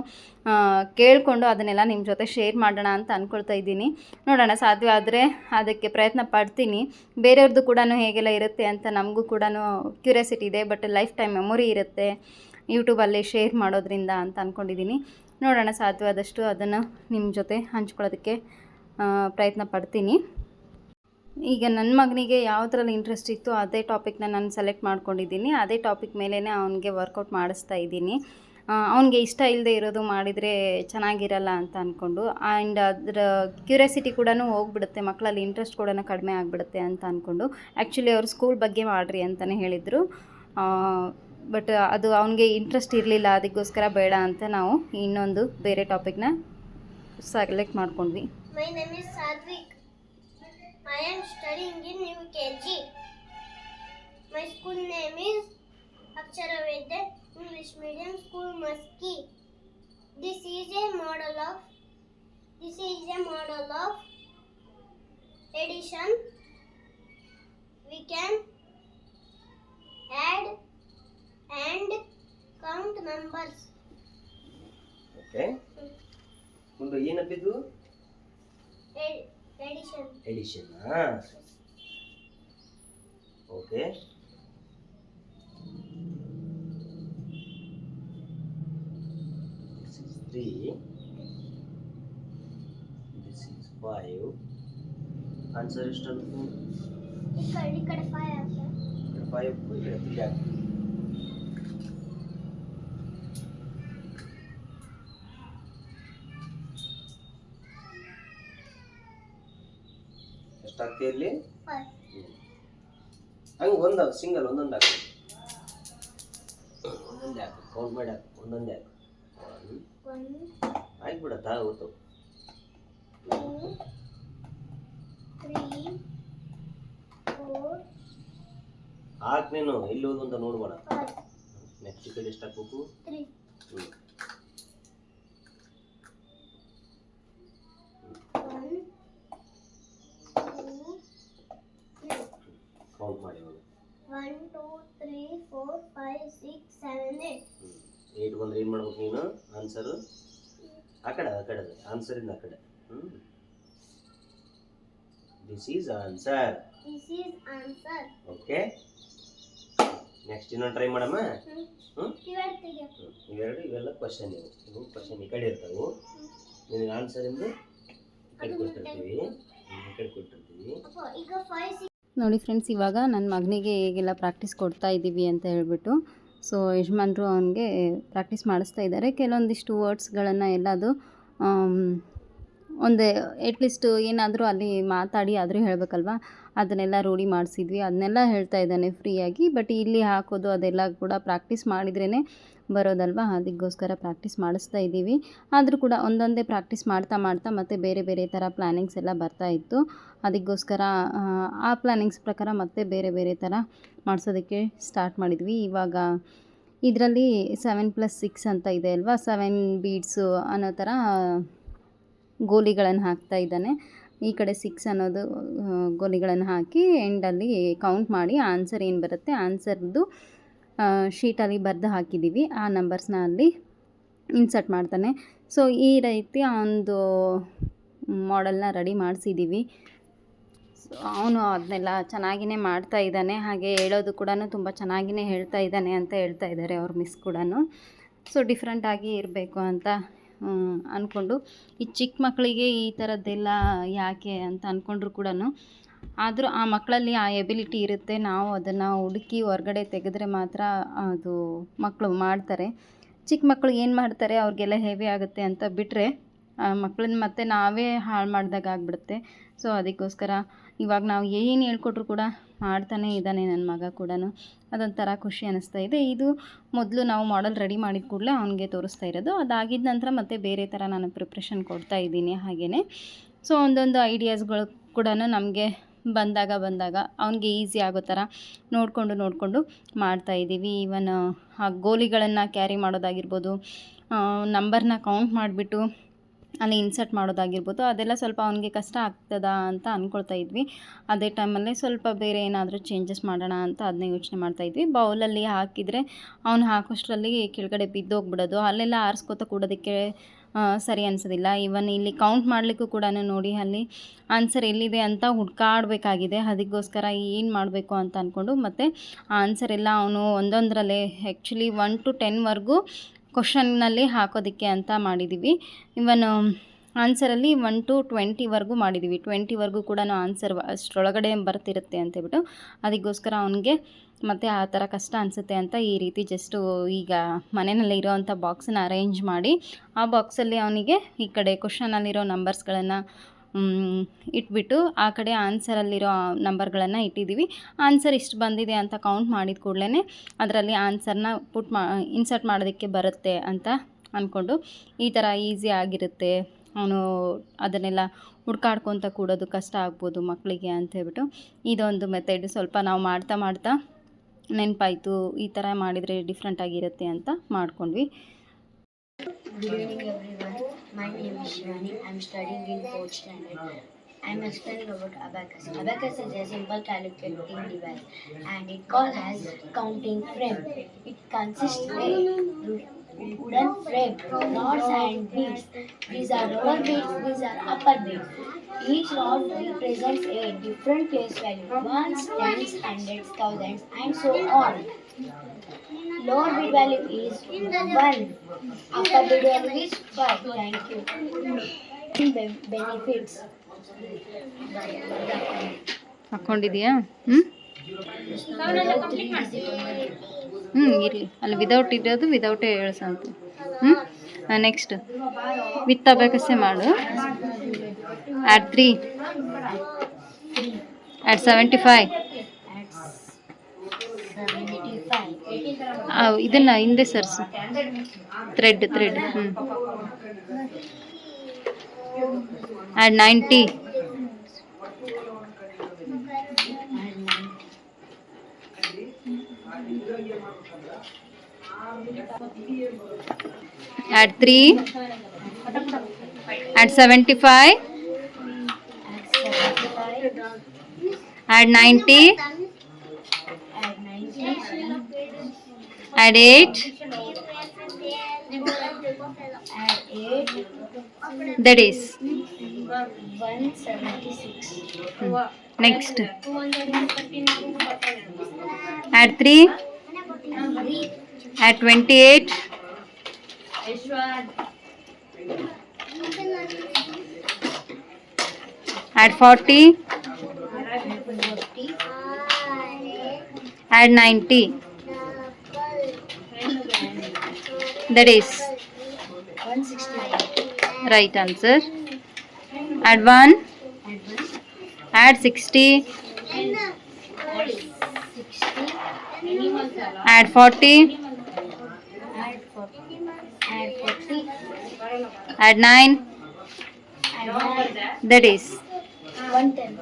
Speaker 1: ಕೇಳಿಕೊಂಡು ಅದನ್ನೆಲ್ಲ ನಿಮ್ಮ ಜೊತೆ ಶೇರ್ ಮಾಡೋಣ ಅಂತ ಅಂದ್ಕೊಳ್ತಾ ಇದ್ದೀನಿ. ನೋಡೋಣ, ಸಾಧ್ಯ ಆದರೆ ಅದಕ್ಕೆ ಪ್ರಯತ್ನ ಪಡ್ತೀನಿ. ಬೇರೆಯವ್ರದ್ದು ಕೂಡ ಹೇಗೆಲ್ಲ ಇರುತ್ತೆ ಅಂತ ನಮಗೂ ಕೂಡ ಕ್ಯೂರಿಯಾಸಿಟಿ ಇದೆ ಬಟ್ ಲೈಫ್ ಟೈಮ್ ಮೆಮೊರಿ ಇರುತ್ತೆ. ಯೂಟ್ಯೂಬಲ್ಲಿ ಶೇರ್ ಮಾಡೋದ್ರಿಂದ ಅಂತ ಅಂದ್ಕೊಂಡಿದ್ದೀನಿ ನೋಡೋಣ, ಸಾಧ್ಯವಾದಷ್ಟು ಅದನ್ನು ನಿಮ್ಮ ಜೊತೆ ಹಂಚ್ಕೊಳ್ಳೋದಕ್ಕೆ ಪ್ರಯತ್ನ ಪಡ್ತೀನಿ. ಈಗ ನನ್ನ ಮಗನಿಗೆ ಯಾವುದ್ರಲ್ಲಿ ಇಂಟ್ರೆಸ್ಟ್ ಇತ್ತು, ಅದೇ ಟಾಪಿಕ್ನ ನಾನು ಸೆಲೆಕ್ಟ್ ಮಾಡ್ಕೊಂಡಿದ್ದೀನಿ. ಅದೇ ಟಾಪಿಕ್ ಮೇಲೇ ಅವನಿಗೆ ವರ್ಕೌಟ್ ಮಾಡಿಸ್ತಾ ಇದ್ದೀನಿ. ಅವನಿಗೆ ಇಷ್ಟ ಇಲ್ಲದೆ ಇರೋದು ಮಾಡಿದರೆ ಚೆನ್ನಾಗಿರಲ್ಲ ಅಂತ ಅಂದ್ಕೊಂಡು ಆ್ಯಂಡ್ ಅದರ ಕ್ಯೂರಿಯಾಸಿಟಿ ಕೂಡ ಹೋಗ್ಬಿಡುತ್ತೆ ಮಕ್ಕಳಲ್ಲಿ ಇಂಟ್ರೆಸ್ಟ್ ಕೂಡ ಕಡಿಮೆ ಆಗಿಬಿಡುತ್ತೆ ಅಂತ ಅಂದ್ಕೊಂಡು ಆ್ಯಕ್ಚುಲಿ ಅವರು ಸ್ಕೂಲ್ ಬಗ್ಗೆ ಮಾಡಿರಿ ಅಂತಲೇ ಹೇಳಿದರು. ಬಟ್ ಅದು ಅವನಿಗೆ ಇಂಟ್ರೆಸ್ಟ್ ಇರಲಿಲ್ಲ ಅದಕ್ಕೋಸ್ಕರ ಬೇಡ ಅಂತ ನಾವು ಇನ್ನೊಂದು ಬೇರೆ ಟಾಪಿಕ್ನ ಸೆಲೆಕ್ಟ್ ಮಾಡ್ಕೊಂಡ್ವಿ
Speaker 2: Aksharavedya English Medium School Maski. This is a model of this is a model of addition. We can add and count numbers.
Speaker 3: Okay ಮುಂದೆ ಏನಪ್ಪಿದ್ದು
Speaker 2: Ad- addition.
Speaker 3: Addition okay this is three this is five answer ಎಷ್ಟಂತು
Speaker 2: ಈ ಕಡೆ ಈ ಕಡೆ five ಆಗ್ತದೆ.
Speaker 3: Five ಹಂಗ ಇಲ್ಲಿ ಹಂಗೆ ಒಂದು ಸಿಂಗಲ್ ಒಂದೊಂದು ಹಾಕಿ. ಒಂದೊಂದೇ ಹಾಕು ಕೌಂಟ್ ಮಾಡಿ ಹಾಕು ಒಂದೊಂದೇ ಹಾಕು. ಆಗ್ಬಿಡತ್ತಾ ಗೊತ್ತು
Speaker 2: two, three,
Speaker 3: ಹಾಕ್ ನೀನು ಎಲ್ಲಿ ಹೋದು ಅಂತ ನೋಡ್ಬೇಡ. ನೆಕ್ಸ್ಟ್ ಕಡೆ ಎಷ್ಟು ಹಾಕ್ಬೇಕು ಹ್ಞೂ
Speaker 2: three, four, five, six, seven, eight.
Speaker 3: ಹ್ಞೂ ಏಟ್ ಬಂದ್ರೆ ಏನು ಮಾಡ್ಬೇಕು ನೀನು ಆನ್ಸರು ಆ ಕಡೆ ಆ ಕಡೆ ಆನ್ಸರಿಂದ ಆ ಕಡೆ ಹ್ಞೂ this is answer
Speaker 2: This is answer.
Speaker 3: Okay next ಇನ್ನೊಂದು ಟ್ರೈ ಮಾಡಮ್ಮ.
Speaker 2: Hmm.
Speaker 3: ಹ್ಞೂ
Speaker 2: ಇವೆರಡು ತೆಗಿಯಪ್ಪ.
Speaker 3: ಹ್ಮ್. ಇವೆರಡು ಇವೆಲ್ಲ ಕ್ವಶನ್ ಇವು. ಇವು ಕ್ವಶನ್ ಈ ಕಡೆ ಇರ್ತಾವು. ನಿನಗೆ ಆನ್ಸರಿಂದ ಈ ಕಡೆ ಕೊಟ್ಟಿರ್ತೀವಿ. ಈ ಕಡೆ ಕೊಟ್ಟಿರ್ತೀವಿ.
Speaker 2: ಅಪ್ಪ, ಈಗ five, six,
Speaker 1: ನೋಡಿ ಫ್ರೆಂಡ್ಸ್ ಇವಾಗ ನನ್ನ ಮಗನಿಗೆ ಹೇಗೆಲ್ಲ ಪ್ರಾಕ್ಟೀಸ್ ಕೊಡ್ತಾ ಇದ್ದೀವಿ ಅಂತ ಹೇಳ್ಬಿಟ್ಟು. ಸೊ ಯಜಮಾನ್ರು ಅವನಿಗೆ ಪ್ರಾಕ್ಟೀಸ್ ಮಾಡಿಸ್ತಾ ಇದ್ದಾರೆ ಕೆಲವೊಂದಿಷ್ಟು ವರ್ಡ್ಸ್ಗಳನ್ನು ಎಲ್ಲದು ಒಂದು ಅಟ್ಲೀಸ್ಟ್ ಏನಾದರೂ ಅಲ್ಲಿ ಮಾತಾಡಿ ಆದರೂ ಹೇಳಬೇಕಲ್ವಾ? ಅದನ್ನೆಲ್ಲ ರೂಢಿ ಮಾಡಿಸಿದ್ವಿ. ಅದನ್ನೆಲ್ಲ ಹೇಳ್ತಾ ಇದ್ದಾನೆ ಫ್ರೀಯಾಗಿ ಬಟ್ ಇಲ್ಲಿ ಹಾಕೋದು ಅದೆಲ್ಲ ಕೂಡ ಪ್ರಾಕ್ಟೀಸ್ ಮಾಡಿದ್ರೇ ಬರೋದಲ್ವ? ಅದಕ್ಕೋಸ್ಕರ ಪ್ರಾಕ್ಟೀಸ್ ಮಾಡಿಸ್ತಾ ಇದ್ದೀವಿ. ಆದರೂ ಕೂಡ ಒಂದೊಂದೇ ಪ್ರಾಕ್ಟೀಸ್ ಮಾಡ್ತಾ ಮಾಡ್ತಾ ಮತ್ತೆ ಬೇರೆ ಬೇರೆ ಥರ ಪ್ಲ್ಯಾನಿಂಗ್ಸ್ ಎಲ್ಲ ಬರ್ತಾ ಇತ್ತು. ಅದಕ್ಕೋಸ್ಕರ ಆ, ಪ್ಲ್ಯಾನಿಂಗ್ಸ್ ಪ್ರಕಾರ ಮತ್ತೆ ಬೇರೆ ಬೇರೆ ಥರ ಮಾಡಿಸೋದಕ್ಕೆ ಸ್ಟಾರ್ಟ್ ಮಾಡಿದ್ವಿ. ಇವಾಗ ಇದರಲ್ಲಿ ಸೆವೆನ್ ಪ್ಲಸ್ ಸಿಕ್ಸ್ ಅಂತ ಇದೆ ಅಲ್ವಾ? ಸೆವೆನ್ ಬೀಡ್ಸು ಅನ್ನೋ ಥರ ಗೋಲಿಗಳನ್ನು ಹಾಕ್ತಾ ಇದ್ದಾನೆ. ಈ ಕಡೆ ಸಿಕ್ಸ್ ಅನ್ನೋದು ಗೋಲಿಗಳನ್ನು ಹಾಕಿ ಎಂಡಲ್ಲಿ ಕೌಂಟ್ ಮಾಡಿ ಆನ್ಸರ್ ಏನು ಬರುತ್ತೆ? ಆನ್ಸರ್ದು ಶೀಟಲ್ಲಿ ಬರೆದು ಹಾಕಿದ್ದೀವಿ. ಆ ನಂಬರ್ಸ್ನ ಅಲ್ಲಿ ಇನ್ಸರ್ಟ್ ಮಾಡ್ತಾನೆ. ಸೊ ಈ ರೀತಿ ಒಂದು ಮಾಡೆಲ್ನ ರೆಡಿ ಮಾಡಿಸಿದ್ದೀವಿ. ಅವನು ಅದನ್ನೆಲ್ಲ ಚೆನ್ನಾಗಿಯೇ ಮಾಡ್ತಾ ಇದ್ದಾನೆ. ಹಾಗೆ ಹೇಳೋದು ಕೂಡ ತುಂಬ ಚೆನ್ನಾಗಿಯೇ ಹೇಳ್ತಾ ಇದ್ದಾನೆ ಅಂತ ಹೇಳ್ತಾ ಇದ್ದಾರೆ ಅವ್ರ ಮಿಸ್ ಕೂಡ ಸೊ ಡಿಫ್ರೆಂಟಾಗಿ ಇರಬೇಕು ಅಂತ ಅಂದ್ಕೊಂಡು ಈ ಚಿಕ್ಕ ಮಕ್ಕಳಿಗೆ ಈ ಥರದ್ದೆಲ್ಲ ಯಾಕೆ ಅಂತ ಅಂದ್ಕೊಂಡ್ರು ಕೂಡ ಆದರೂ ಆ ಮಕ್ಕಳಲ್ಲಿ ಆ ಎಬಿಲಿಟಿ ಇರುತ್ತೆ. ನಾವು ಅದನ್ನು ಹುಡುಕಿ ಹೊರ್ಗಡೆ ತೆಗೆದ್ರೆ ಮಾತ್ರ ಅದು ಮಕ್ಕಳು ಮಾಡ್ತಾರೆ. ಚಿಕ್ಕ ಮಕ್ಕಳು ಏನು ಮಾಡ್ತಾರೆ? ಅವ್ರಿಗೆಲ್ಲ ಹೆವಿ ಆಗುತ್ತೆ ಅಂತ ಬಿಟ್ಟರೆ ಮಕ್ಕಳನ್ನ ಮತ್ತೆ ನಾವೇ ಹಾಳು ಮಾಡಿದಾಗ ಆಗಿಬಿಡುತ್ತೆ. ಸೊ ಅದಕ್ಕೋಸ್ಕರ ಇವಾಗ ನಾವು ಏನು ಹೇಳ್ಕೊಟ್ರು ಕೂಡ ಮಾಡ್ತಾನೆ ಇದ್ದಾನೆ ನನ್ನ ಮಗ ಕೂಡ ಅದೊಂಥರ ಖುಷಿ ಅನ್ನಿಸ್ತಾ ಇದೆ. ಇದು ಮೊದಲು ನಾವು ಮಾಡಲ್ ರೆಡಿ ಮಾಡಿದ ಕೂಡಲೇ ಅವನಿಗೆ ತೋರಿಸ್ತಾ ಇರೋದು. ಅದಾಗಿದ್ದ ನಂತರ ಮತ್ತೆ ಬೇರೆ ಥರ ನಾನು ಪ್ರಿಪ್ರೇಷನ್ ಕೊಡ್ತಾ ಇದ್ದೀನಿ ಹಾಗೆಯೇ ಸೊ ಒಂದೊಂದು ಐಡಿಯಾಸ್ಗಳು ಕೂಡ ನಮಗೆ ಬಂದಾಗ ಬಂದಾಗ ಅವನಿಗೆ ಈಸಿ ಆಗೋ ಥರ ನೋಡಿಕೊಂಡು ನೋಡಿಕೊಂಡು ಮಾಡ್ತಾ ಇದ್ದೀವಿ. ಈವನ್ ಆ ಗೋಲಿಗಳನ್ನು ಕ್ಯಾರಿ ಮಾಡೋದಾಗಿರ್ಬೋದು ನಂಬರ್ನ ಕೌಂಟ್ ಮಾಡಿಬಿಟ್ಟು ಅಲ್ಲಿ ಇನ್ಸರ್ಟ್ ಮಾಡೋದಾಗಿರ್ಬೋದು, ಅದೆಲ್ಲ ಸ್ವಲ್ಪ ಅವನಿಗೆ ಕಷ್ಟ ಆಗ್ತದಾ ಅಂತ ಅಂದ್ಕೊಳ್ತಾ ಇದ್ವಿ. ಅದೇ ಟೈಮಲ್ಲೇ ಸ್ವಲ್ಪ ಬೇರೆ ಏನಾದರೂ ಚೇಂಜಸ್ ಮಾಡೋಣ ಅಂತ ಅದನ್ನ ಯೋಚನೆ ಮಾಡ್ತಾ ಇದ್ವಿ. ಬೌಲಲ್ಲಿ ಹಾಕಿದರೆ ಅವ್ನು ಹಾಕೋಷ್ಟರಲ್ಲಿ ಕೆಳಗಡೆ ಬಿದ್ದೋಗ್ಬಿಡೋದು, ಅಲ್ಲೆಲ್ಲ ಆರಿಸ್ಕೊತ ಕೂಡೋದಕ್ಕೆ ಸರಿ ಅನಿಸೋದಿಲ್ಲ. ಇವನ್ ಇಲ್ಲಿ ಕೌಂಟ್ ಮಾಡಲಿಕ್ಕೂ ಕೂಡ ನೋಡಿ ಅಲ್ಲಿ ಆನ್ಸರ್ ಎಲ್ಲಿದೆ ಅಂತ ಹುಡ್ಕಾಡಬೇಕಾಗಿದೆ. ಅದಕ್ಕೋಸ್ಕರ ಏನು ಮಾಡಬೇಕು ಅಂತ ಅಂದ್ಕೊಂಡು ಮತ್ತು ಆನ್ಸರ್ ಎಲ್ಲ ಅವನು ಒಂದೊಂದರಲ್ಲೇ ಆ್ಯಕ್ಚುಲಿ ಒನ್ ಟು ಟೆನ್ವರೆಗೂ ಕ್ವಶನ್ನಲ್ಲಿ ಹಾಕೋದಕ್ಕೆ ಅಂತ ಮಾಡಿದ್ದೀವಿ ಇವನ್ ಆನ್ಸರಲ್ಲಿ ಒನ್ ಟು ಟ್ವೆಂಟಿವರೆಗೂ ಮಾಡಿದ್ದೀವಿ ಟ್ವೆಂಟಿವರೆಗೂ ಕೂಡ ಆನ್ಸರ್ ಅಷ್ಟರೊಳಗಡೆ ಬರ್ತಿರುತ್ತೆ ಅಂತೇಳ್ಬಿಟ್ಟು ಅದಕ್ಕೋಸ್ಕರ ಅವನಿಗೆ ಮತ್ತು ಆ ಥರ ಕಷ್ಟ ಅನಿಸುತ್ತೆ ಅಂತ ಈ ರೀತಿ ಜಸ್ಟು ಈಗ ಮನೆಯಲ್ಲಿ ಇರೋವಂಥ ಬಾಕ್ಸನ್ನ ಅರೇಂಜ್ ಮಾಡಿ, ಆ ಬಾಕ್ಸಲ್ಲಿ ಅವನಿಗೆ ಈ ಕಡೆ ಕ್ವಶನಲ್ಲಿರೋ ನಂಬರ್ಸ್ಗಳನ್ನು ಇಟ್ಬಿಟ್ಟು ಆ ಕಡೆ ಆನ್ಸರಲ್ಲಿರೋ ನಂಬರ್ಗಳನ್ನು ಇಟ್ಟಿದ್ದೀವಿ ಆನ್ಸರ್ ಇಷ್ಟು ಬಂದಿದೆ ಅಂತ ಕೌಂಟ್ ಮಾಡಿದ ಕೂಡಲೇ ಅದರಲ್ಲಿ ಆನ್ಸರ್ನ ಪುಟ್ ಮಾ ಇನ್ಸರ್ಟ್ ಮಾಡೋದಕ್ಕೆ ಬರುತ್ತೆ ಅಂತ ಅಂದ್ಕೊಂಡು ಈ ಥರ ಈಸಿ ಆಗಿರುತ್ತೆ. ಅವನು ಅದನ್ನೆಲ್ಲ ಹುಡ್ಕಾಡ್ಕೊತ ಕೂಡೋದು ಕಷ್ಟ ಆಗ್ಬೋದು ಮಕ್ಕಳಿಗೆ ಅಂತ ಹೇಳ್ಬಿಟ್ಟು ಇದೊಂದು ಮೆಥಡ್ ಸ್ವಲ್ಪ ನಾವು ಮಾಡ್ತಾ ಮಾಡ್ತಾ ನೆನಪಾಯಿತು ಈ ಥರ ಮಾಡಿದರೆ ಡಿಫ್ರೆಂಟ್ ಆಗಿರುತ್ತೆ ಅಂತ ಮಾಡ್ಕೊಂಡ್ವಿ
Speaker 4: Good evening. I'm studying in 4th standard. I'm explaining about abacus. Abacus is a simple calculating device, and it called as counting frame. It consists of wooden frame, rods and beads. These are lower beads. These are upper beads. Each rod represents a different place value: ones, tens, hundreds, thousands, and so on. Lower bid value is 1. Upper bid value is 5. Thank you. Be- benefits.
Speaker 1: ಹಾಕ್ಕೊಂಡಿದೀಯಾ ಹ್ಞೂ ಹ್ಞೂ ಇರಲಿ. ಅಲ್ಲಿ without ಇರೋದು ವಿದೌಟೇ ಹೇಳ್ಸಂತ ಹ್ಞೂ next with ಅಬೇಕಸ್ಸೆ ಮಾಡು. Add three add
Speaker 4: seventy 75.
Speaker 1: ಇದನ್ನು ಹಿಂದೆ ಸರ್ಸು. ಥ್ರೆಡ್ ಥ್ರೆಡ್ ಹ್ಞೂ add ninety add 3
Speaker 4: add 75 add 90 add 8
Speaker 1: that is.
Speaker 4: 176
Speaker 1: next. Add 3 add 28 Add
Speaker 4: 40.
Speaker 1: Add
Speaker 4: 90.
Speaker 1: That is Right answer.
Speaker 4: Add 1. Add 60. Add 40. Add 9.
Speaker 1: That is
Speaker 4: 110.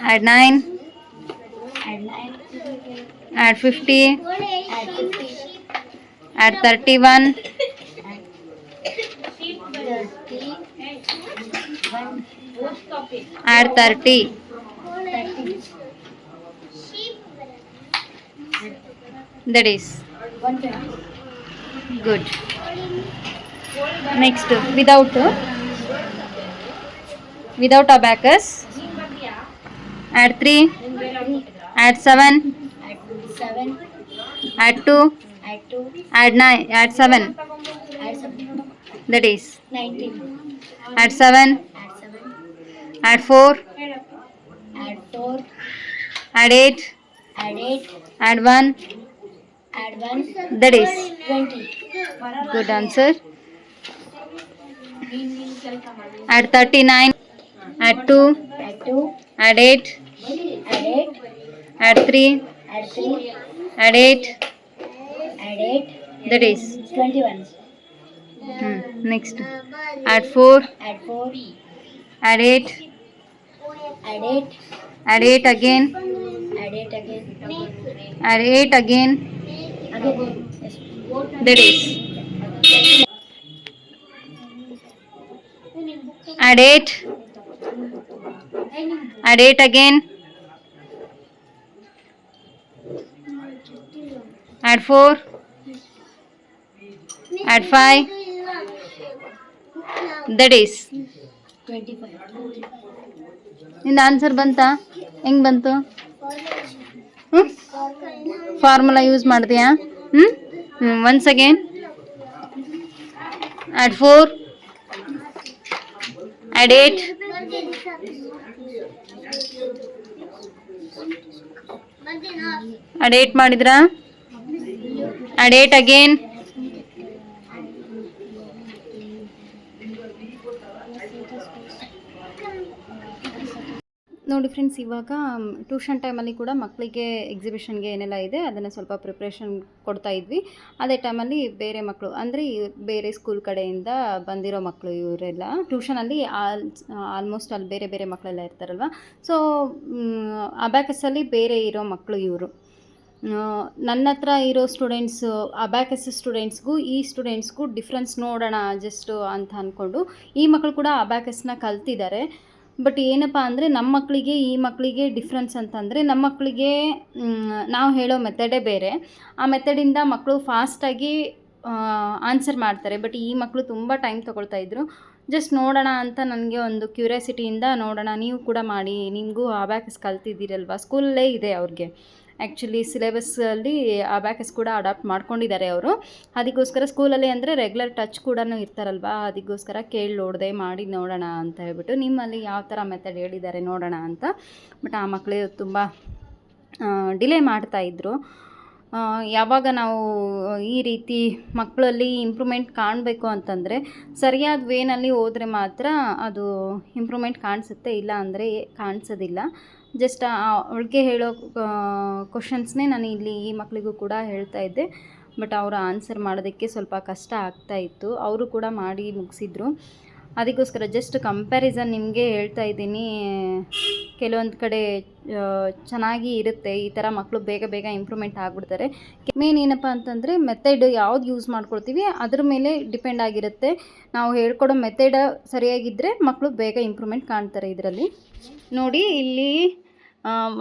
Speaker 4: Add 9. Add 50.
Speaker 1: Add 31. Add 30. That is 120 good. Next without without abacus. Add 3 add 7
Speaker 4: add
Speaker 1: 2
Speaker 4: add
Speaker 1: 9 add 7 that is.
Speaker 4: 19
Speaker 1: add 7
Speaker 4: add 4
Speaker 1: add 4
Speaker 4: add 8
Speaker 1: add 8
Speaker 4: add
Speaker 1: 1
Speaker 4: Add 1.
Speaker 1: That is.
Speaker 4: Twenty.
Speaker 1: Good answer. Add 39. Add 2.
Speaker 4: Add two.
Speaker 1: Add 8.
Speaker 4: Add eight.
Speaker 1: Add 3.
Speaker 4: Add three.
Speaker 1: Add 8.
Speaker 4: Add eight.
Speaker 1: That is.
Speaker 4: Twenty-one.
Speaker 1: Hmm. Next. Add 4.
Speaker 4: Add four.
Speaker 1: Add 8.
Speaker 4: Add eight.
Speaker 1: Add 8 again.
Speaker 4: Add eight again.
Speaker 1: Add 8 again.
Speaker 4: Again. Yes.
Speaker 1: That is. Add 8. Add 8 again. Add 4. Add 5. That is.
Speaker 4: Twenty-five.
Speaker 1: ನಿಂದ ಆನ್ಸರ್ ಬಂತಾ ಹೆಂಗ್ ಬಂತು ಹ್ಞೂ formula use ಮಾಡಿದ್ಯಾ ಹ್ಞೂ once again add four add eight add eight ಮಾಡಿದ್ರಾ? Add eight again ನೋಡಿ ಫ್ರೆಂಡ್ಸ್ ಇವಾಗ ಟ್ಯೂಷನ್ ಟೈಮಲ್ಲಿ ಕೂಡ ಮಕ್ಕಳಿಗೆ ಎಕ್ಸಿಬಿಷನ್ಗೆ ಏನೆಲ್ಲ ಇದೆ, ಅದನ್ನು ಸ್ವಲ್ಪ ಪ್ರಿಪ್ರೇಷನ್ ಕೊಡ್ತಾ ಇದ್ವಿ. ಅದೇ ಟೈಮಲ್ಲಿ ಬೇರೆ ಮಕ್ಕಳು ಅಂದರೆ ಬೇರೆ ಸ್ಕೂಲ್ ಕಡೆಯಿಂದ ಬಂದಿರೋ ಮಕ್ಕಳು ಇವರೆಲ್ಲ ಟ್ಯೂಷನಲ್ಲಿ ಆಲ್ ಆಲ್ಮೋಸ್ಟ್ ಅಲ್ಲಿ ಬೇರೆ ಬೇರೆ ಮಕ್ಕಳೆಲ್ಲ ಇರ್ತಾರಲ್ವ? ಸೊ ಅಬ್ಯಾಕಸಲ್ಲಿ ಬೇರೆ ಇರೋ ಮಕ್ಕಳು ಇವರು. ನನ್ನ ಹತ್ರ ಇರೋ ಸ್ಟೂಡೆಂಟ್ಸು ಅಬ್ಯಾಕಸ್ ಸ್ಟೂಡೆಂಟ್ಸ್ಗೂ ಈ ಸ್ಟೂಡೆಂಟ್ಸ್ಗೂ ಡಿಫ್ರೆನ್ಸ್ ನೋಡೋಣ ಜಸ್ಟು ಅಂತ ಅಂದ್ಕೊಂಡು ಈ ಮಕ್ಕಳು ಕೂಡ ಅಬ್ಯಾಕಸ್ನ ಕಲ್ತಿದ್ದಾರೆ. ಬಟ್ ಏನಪ್ಪ ಅಂದರೆ ನಮ್ಮ ಮಕ್ಕಳಿಗೆ ಈ ಮಕ್ಕಳಿಗೆ ಡಿಫ್ರೆನ್ಸ್ ಅಂತಂದರೆ ನಮ್ಮ ಮಕ್ಕಳಿಗೆ ನಾವು ಹೇಳೋ ಮೆಥಡೇ ಬೇರೆ. ಆ ಮೆಥಡಿಂದ ಮಕ್ಕಳು ಫಾಸ್ಟಾಗಿ ಆನ್ಸರ್ ಮಾಡ್ತಾರೆ. ಬಟ್ ಈ ಮಕ್ಕಳು ತುಂಬ ಟೈಮ್ ತೊಗೊಳ್ತಾ ಇದ್ರು. ಜಸ್ಟ್ ನೋಡೋಣ ಅಂತ ನನಗೆ ಒಂದು ಕ್ಯೂರಿಯಾಸಿಟಿಯಿಂದ ನೋಡೋಣ, ನೀವು ಕೂಡ ಮಾಡಿ, ನಿಮಗೂ ಅಬ್ಯಾಕಸ್ ಕಲ್ತಿದ್ದೀರಲ್ವ? ಸ್ಕೂಲಲ್ಲೇ ಇದೆ ಅವ್ರಿಗೆ. ಆ್ಯಕ್ಚುಲಿ ಸಿಲೆಬಸ್ಸಲ್ಲಿ ಬ್ಯಾಕಸ್ ಕೂಡ ಅಡಾಪ್ಟ್ ಮಾಡ್ಕೊಂಡಿದ್ದಾರೆ ಅವರು. ಅದಕ್ಕೋಸ್ಕರ ಸ್ಕೂಲಲ್ಲಿ ಅಂದರೆ ರೆಗ್ಯುಲರ್ ಟಚ್ ಕೂಡ ಇರ್ತಾರಲ್ವ? ಅದಕ್ಕೋಸ್ಕರ ಕೇಳಿ ನೋಡಿದೆ ಮಾಡಿ ನೋಡೋಣ ಅಂತ ಹೇಳ್ಬಿಟ್ಟು ನಿಮ್ಮಲ್ಲಿ ಯಾವ ಥರ ಮೆಥಡ್ ಹೇಳಿದ್ದಾರೆ ನೋಡೋಣ ಅಂತ. ಬಟ್ ಆ ಮಕ್ಕಳು ತುಂಬ ಡಿಲೇ ಮಾಡ್ತಾಯಿದ್ರು ಯಾವಾಗ ನಾವು ಈ ರೀತಿ ಮಕ್ಕಳಲ್ಲಿ ಇಂಪ್ರೂವ್ಮೆಂಟ್ ಕಾಣಬೇಕು ಅಂತಂದರೆ ಸರಿಯಾದ ವೇನಲ್ಲಿ ಹೋದರೆ ಮಾತ್ರ ಅದು ಇಂಪ್ರೂವ್ಮೆಂಟ್ ಕಾಣಿಸುತ್ತೆ, ಇಲ್ಲ ಅಂದರೆ ಕಾಣಿಸೋದಿಲ್ಲ. ಜಸ್ಟ್ ಅವಳಿಗೆ ಹೇಳೋ ಕ್ವಶನ್ಸ್ನೇ ನಾನು ಇಲ್ಲಿ ಈ ಮಕ್ಕಳಿಗೂ ಕೂಡ ಹೇಳ್ತಾ ಇದ್ದೆ. ಬಟ್ ಅವರು ಆನ್ಸರ್ ಮಾಡೋದಕ್ಕೆ ಸ್ವಲ್ಪ ಕಷ್ಟ ಆಗ್ತಾ ಇತ್ತು. ಅವರು ಕೂಡ ಮಾಡಿ ಮುಗಿಸಿದ್ರು. ಅದಕ್ಕೋಸ್ಕರ ಜಸ್ಟ್ ಕಂಪ್ಯಾರಿಸನ್ ನಿಮಗೆ ಹೇಳ್ತಾ ಇದ್ದೀನಿ. ಕೆಲವೊಂದು ಕಡೆ ಚೆನ್ನಾಗಿ ಇರುತ್ತೆ. ಈ ಥರ ಮಕ್ಕಳು ಬೇಗ ಬೇಗ ಇಂಪ್ರೂವ್ಮೆಂಟ್ ಆಗಿಬಿಡ್ತಾರೆ. ಮೇನ್ ಏನಪ್ಪ ಅಂತಂದರೆ ಮೆಥಡ್ ಯಾವ್ದು ಯೂಸ್ ಮಾಡ್ಕೊಳ್ತೀವಿ, ಅದ್ರ ಮೇಲೆ ಡಿಪೆಂಡ್ ಆಗಿರುತ್ತೆ. ನಾವು ಹೇಳ್ಕೊಡೋ ಮೆಥಡ್ ಸರಿಯಾಗಿದ್ದರೆ ಮಕ್ಕಳು ಬೇಗ ಇಂಪ್ರೂವ್ಮೆಂಟ್ ಕಾಣ್ತಾರೆ ಇದರಲ್ಲಿ. ನೋಡಿ, ಇಲ್ಲಿ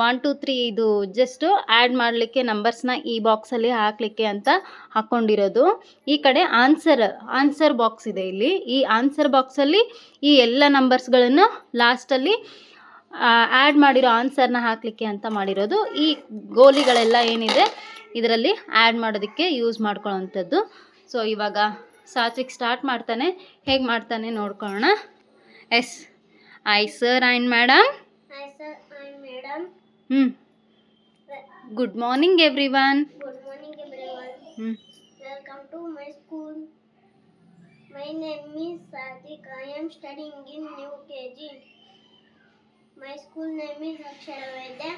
Speaker 1: ಒನ್ ಟು ತ್ರೀ ಇದು ಜಸ್ಟು ಆ್ಯಡ್ ಮಾಡಲಿಕ್ಕೆ ನಂಬರ್ಸ್ನ ಈ ಬಾಕ್ಸಲ್ಲಿ ಹಾಕಲಿಕ್ಕೆ ಅಂತ ಹಾಕ್ಕೊಂಡಿರೋದು ಈ ಕಡೆ ಆನ್ಸರ್ ಆನ್ಸರ್ ಬಾಕ್ಸ್ ಇದೆ ಇಲ್ಲಿ. ಈ ಆನ್ಸರ್ ಬಾಕ್ಸಲ್ಲಿ ಈ ಎಲ್ಲ ನಂಬರ್ಸ್ಗಳನ್ನು ಲಾಸ್ಟಲ್ಲಿ ಆ್ಯಡ್ ಮಾಡಿರೋ ಆನ್ಸರ್ನ ಹಾಕಲಿಕ್ಕೆ ಅಂತ ಮಾಡಿರೋದು. ಈ ಗೋಲಿಗಳೆಲ್ಲ ಏನಿದೆ, ಇದರಲ್ಲಿ ಆ್ಯಡ್ ಮಾಡೋದಕ್ಕೆ ಯೂಸ್ ಮಾಡ್ಕೊಳ್ಳೋವಂಥದ್ದು. ಸೊ ಇವಾಗ ಸಾತ್ವಿಕ್ ಸ್ಟಾರ್ಟ್ ಮಾಡ್ತಾನೆ. ಹೇಗೆ ಮಾಡ್ತಾನೆ ನೋಡ್ಕೊಳ್ಳೋಣ. Yes
Speaker 2: I sir and madam
Speaker 1: Hmm. Good morning, everyone.
Speaker 2: Good morning, everyone.
Speaker 1: Hmm.
Speaker 2: Welcome to my school. My name is Sadiq. I am studying in New KG. My school name is Aksharavedya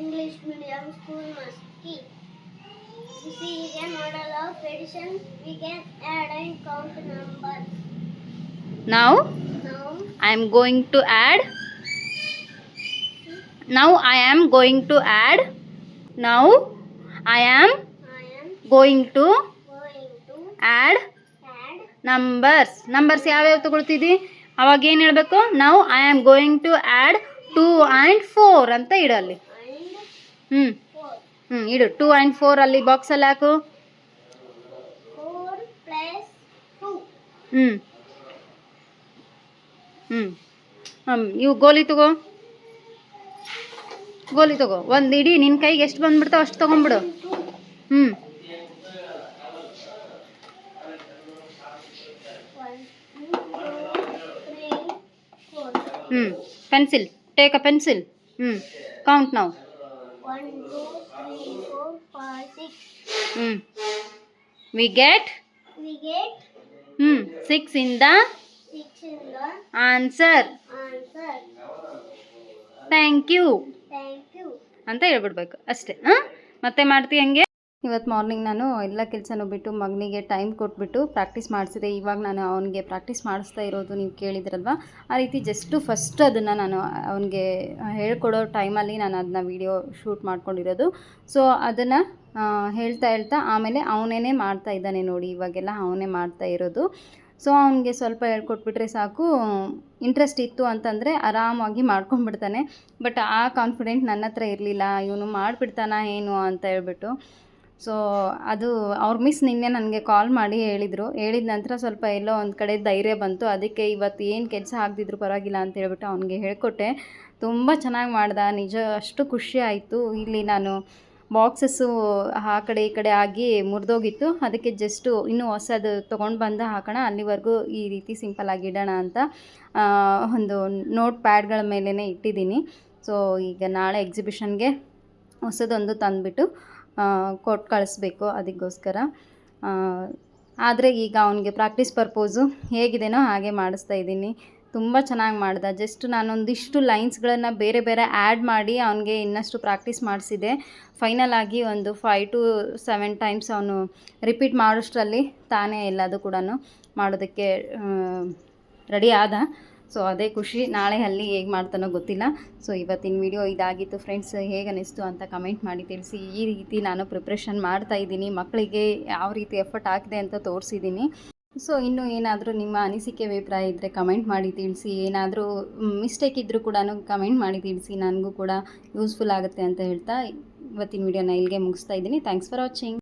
Speaker 2: English Medium School, Maski. This is a model of addition. We can add and count numbers. Now,
Speaker 1: now I am going to add am going to add ನಾವು
Speaker 2: I am
Speaker 1: I am
Speaker 2: going to add
Speaker 1: numbers numbers ಯಾವ್ಯಾವ ತಗೊಳ್ತಿದ್ವಿ ಅವಾಗ ಏನು ಹೇಳಬೇಕು? ನಾವು I am going to add two and four ಅಂತ ಇಡಲ್ಲಿ ಹ್ಞೂ
Speaker 2: 4.
Speaker 1: ಹ್ಞೂ ಇಡು. ಟೂ ಆ್ಯಂಡ್ ಫೋರ್ ಅಲ್ಲಿ ಬಾಕ್ಸಲ್ಲಿ ಹಾಕು.
Speaker 2: 4 plus 2.
Speaker 1: ಹ್ಞೂ ಹ್ಞೂ ಹಾಂ ಇವು ಗೋಲಿ ತಗೋ. ಗೋಲಿ ತಗೋ. ಒಂದು ಇಡೀ ನಿನ್ನ ಕೈಗೆ ಎಷ್ಟು ಬಂದ್ಬಿಡ್ತಾವ ಅಷ್ಟು ತೊಗೊಂಬಿಡು ಹ್ಞೂ ಹ್ಞೂ ಪೆನ್ಸಿಲ್. Take a pencil. ಹ್ಞೂ ಕೌಂಟ್ ನಾವು. ಹ್ಞೂ ವಿ ಗೆಟ್ ಹ್ಞೂ six
Speaker 2: in
Speaker 1: the answer
Speaker 2: thank you
Speaker 1: ಅಂತ ಹೇಳ್ಬಿಡ್ಬೇಕು. ಅಷ್ಟೇ. ಹಾಂ? ಮತ್ತೆ ಮಾಡ್ತೀವಿ ಹಂಗೆ? ಇವತ್ತು ಮಾರ್ನಿಂಗ್ ನಾನು ಎಲ್ಲ ಕೆಲಸನೂ ಬಿಟ್ಟು ಮಗನಿಗೆ ಟೈಮ್ ಕೊಟ್ಬಿಟ್ಟು ಪ್ರಾಕ್ಟೀಸ್ ಮಾಡಿಸಿದೆ. ಇವಾಗ ನಾನು ಅವನಿಗೆ ಪ್ರಾಕ್ಟೀಸ್ ಮಾಡಿಸ್ತಾ ಇರೋದು ನೀವು ಕೇಳಿದ್ರಲ್ವ? ಆ ರೀತಿ ಜಸ್ಟು ಫಸ್ಟ್ ಅದನ್ನು ನಾನು ಅವನಿಗೆ ಹೇಳ್ಕೊಡೋ ಟೈಮಲ್ಲಿ ನಾನು ಅದನ್ನ ವಿಡಿಯೋ ಶೂಟ್ ಮಾಡ್ಕೊಂಡಿರೋದು. ಸೊ ಅದನ್ನು ಹೇಳ್ತಾ ಹೇಳ್ತಾ ಆಮೇಲೆ ಅವನೇ ಮಾಡ್ತಾ ಇದ್ದಾನೆ ನೋಡಿ. ಇವಾಗೆಲ್ಲ ಅವನೇ ಮಾಡ್ತಾ ಇರೋದು. ಸೊ ಅವನಿಗೆ ಸ್ವಲ್ಪ ಹೇಳ್ಕೊಟ್ಬಿಟ್ರೆ ಸಾಕು. ಇಂಟ್ರೆಸ್ಟ್ ಇತ್ತು ಅಂತಂದರೆ ಆರಾಮಾಗಿ ಮಾಡ್ಕೊಂಡ್ಬಿಡ್ತಾನೆ. ಬಟ್ ಆ ಕಾನ್ಫಿಡೆಂಟ್ ನನ್ನ ಹತ್ರ ಇರಲಿಲ್ಲ. ಇವನು ಮಾಡಿಬಿಡ್ತಾನ ಏನು? ಅಂತ ಹೇಳ್ಬಿಟ್ಟು. ಸೊ ಅದು ಅವ್ರ ಮಿಸ್ ನಿನ್ನೆ ನನಗೆ ಕಾಲ್ ಮಾಡಿ ಹೇಳಿದರು. ಹೇಳಿದ ನಂತರ ಸ್ವಲ್ಪ ಎಲ್ಲೋ ಒಂದು ಕಡೆ ಧೈರ್ಯ ಬಂತು. ಅದಕ್ಕೆ ಇವತ್ತು ಏನು ಕೆಲಸ ಆಗದಿದ್ರು ಪರವಾಗಿಲ್ಲ ಅಂತ ಹೇಳ್ಬಿಟ್ಟು ಅವನಿಗೆ ಹೇಳಿಕೊಟ್ಟೆ. ತುಂಬ ಚೆನ್ನಾಗಿ ಮಾಡ್ದ. ನಿಜ ಅಷ್ಟು ಖುಷಿ ಆಯಿತು. ಇಲ್ಲಿ ನಾನು ಬಾಕ್ಸಸ್ಸು ಆ ಕಡೆ ಈ ಕಡೆ ಆಗಿ ಮುರಿದೋಗಿತ್ತು. ಅದಕ್ಕೆ ಜಸ್ಟು ಇನ್ನೂ ಹೊಸದು ತೊಗೊಂಡು ಬಂದು ಹಾಕೋಣ, ಅಲ್ಲಿವರೆಗೂ ಈ ರೀತಿ ಸಿಂಪಲ್ಲಾಗಿ ಇಡೋಣ ಅಂತ ಒಂದು ನೋಟ್ ಪ್ಯಾಡ್ಗಳ ಮೇಲೇ ಇಟ್ಟಿದ್ದೀನಿ. ಸೊ, ಈಗ ನಾಳೆ ಎಕ್ಸಿಬಿಷನ್ಗೆ ಹೊಸದೊಂದು ತಂದುಬಿಟ್ಟು ಕೊಟ್ಟು ಕಳಿಸ್ಬೇಕು ಅದಕ್ಕೋಸ್ಕರ. ಆದರೆ ಈಗ ಅವನಿಗೆ ಪ್ರಾಕ್ಟೀಸ್ ಪರ್ಪೋಸು ಹೇಗಿದೆನೋ ಹಾಗೆ ಮಾಡಿಸ್ತಾ ಇದ್ದೀನಿ. ತುಂಬ ಚೆನ್ನಾಗಿ ಮಾಡ್ದ. ಜಸ್ಟ್ ನಾನೊಂದಿಷ್ಟು ಲೈನ್ಸ್ಗಳನ್ನು ಬೇರೆ ಬೇರೆ ಆ್ಯಡ್ ಮಾಡಿ ಅವನಿಗೆ ಇನ್ನಷ್ಟು ಪ್ರಾಕ್ಟೀಸ್ ಮಾಡಿಸಿದೆ. ಫೈನಲ್ ಆಗಿ ಒಂದು ಫೈವ್ ಟು ಸೆವೆನ್ ಟೈಮ್ಸ್ ಅವನು ರಿಪೀಟ್ ಮಾಡೋಷ್ಟರಲ್ಲಿ ತಾನೇ ಎಲ್ಲದು ಕೂಡ ಮಾಡೋದಕ್ಕೆ ರೆಡಿ ಆದ. ಸೊ ಅದೇ ಖುಷಿ. ನಾಳೆ ಅಲ್ಲಿ ಹೇಗೆ ಮಾಡ್ತಾನೋ ಗೊತ್ತಿಲ್ಲ. ಸೊ ಇವತ್ತಿನ ವಿಡಿಯೋ ಇದಾಗಿತ್ತು ಫ್ರೆಂಡ್ಸ್ ಹೇಗೆ ಅನ್ನಿಸ್ತು ಅಂತ ಕಮೆಂಟ್ ಮಾಡಿ ತಿಳಿಸಿ. ಈ ರೀತಿ ನಾನು ಪ್ರಿಪ್ರೇಷನ್ ಮಾಡ್ತಾ ಇದ್ದೀನಿ. ಮಕ್ಕಳಿಗೆ ಯಾವ ರೀತಿ ಎಫರ್ಟ್ ಹಾಕಿದೆ ಅಂತ ತೋರಿಸಿದ್ದೀನಿ. ಸೊ ಇನ್ನು ಏನಾದರೂ ನಿಮ್ಮ ಅನಿಸಿಕೆ ಅಭಿಪ್ರಾಯ ಇದ್ದರೆ ಕಮೆಂಟ್ ಮಾಡಿ ತಿಳಿಸಿ. ಏನಾದರೂ ಮಿಸ್ಟೇಕ್ ಇದ್ದರೂ ಕೂಡ ಕಮೆಂಟ್ ಮಾಡಿ ತಿಳಿಸಿ. ನನಗೂ ಕೂಡ ಯೂಸ್ಫುಲ್ ಆಗುತ್ತೆ ಅಂತ ಹೇಳ್ತಾ ಇವತ್ತಿನ ವಿಡಿಯೋನ ಇಲ್ಲಿಗೆ ಮುಗಿಸ್ತಾ ಇದ್ದೀನಿ. Thanks for watching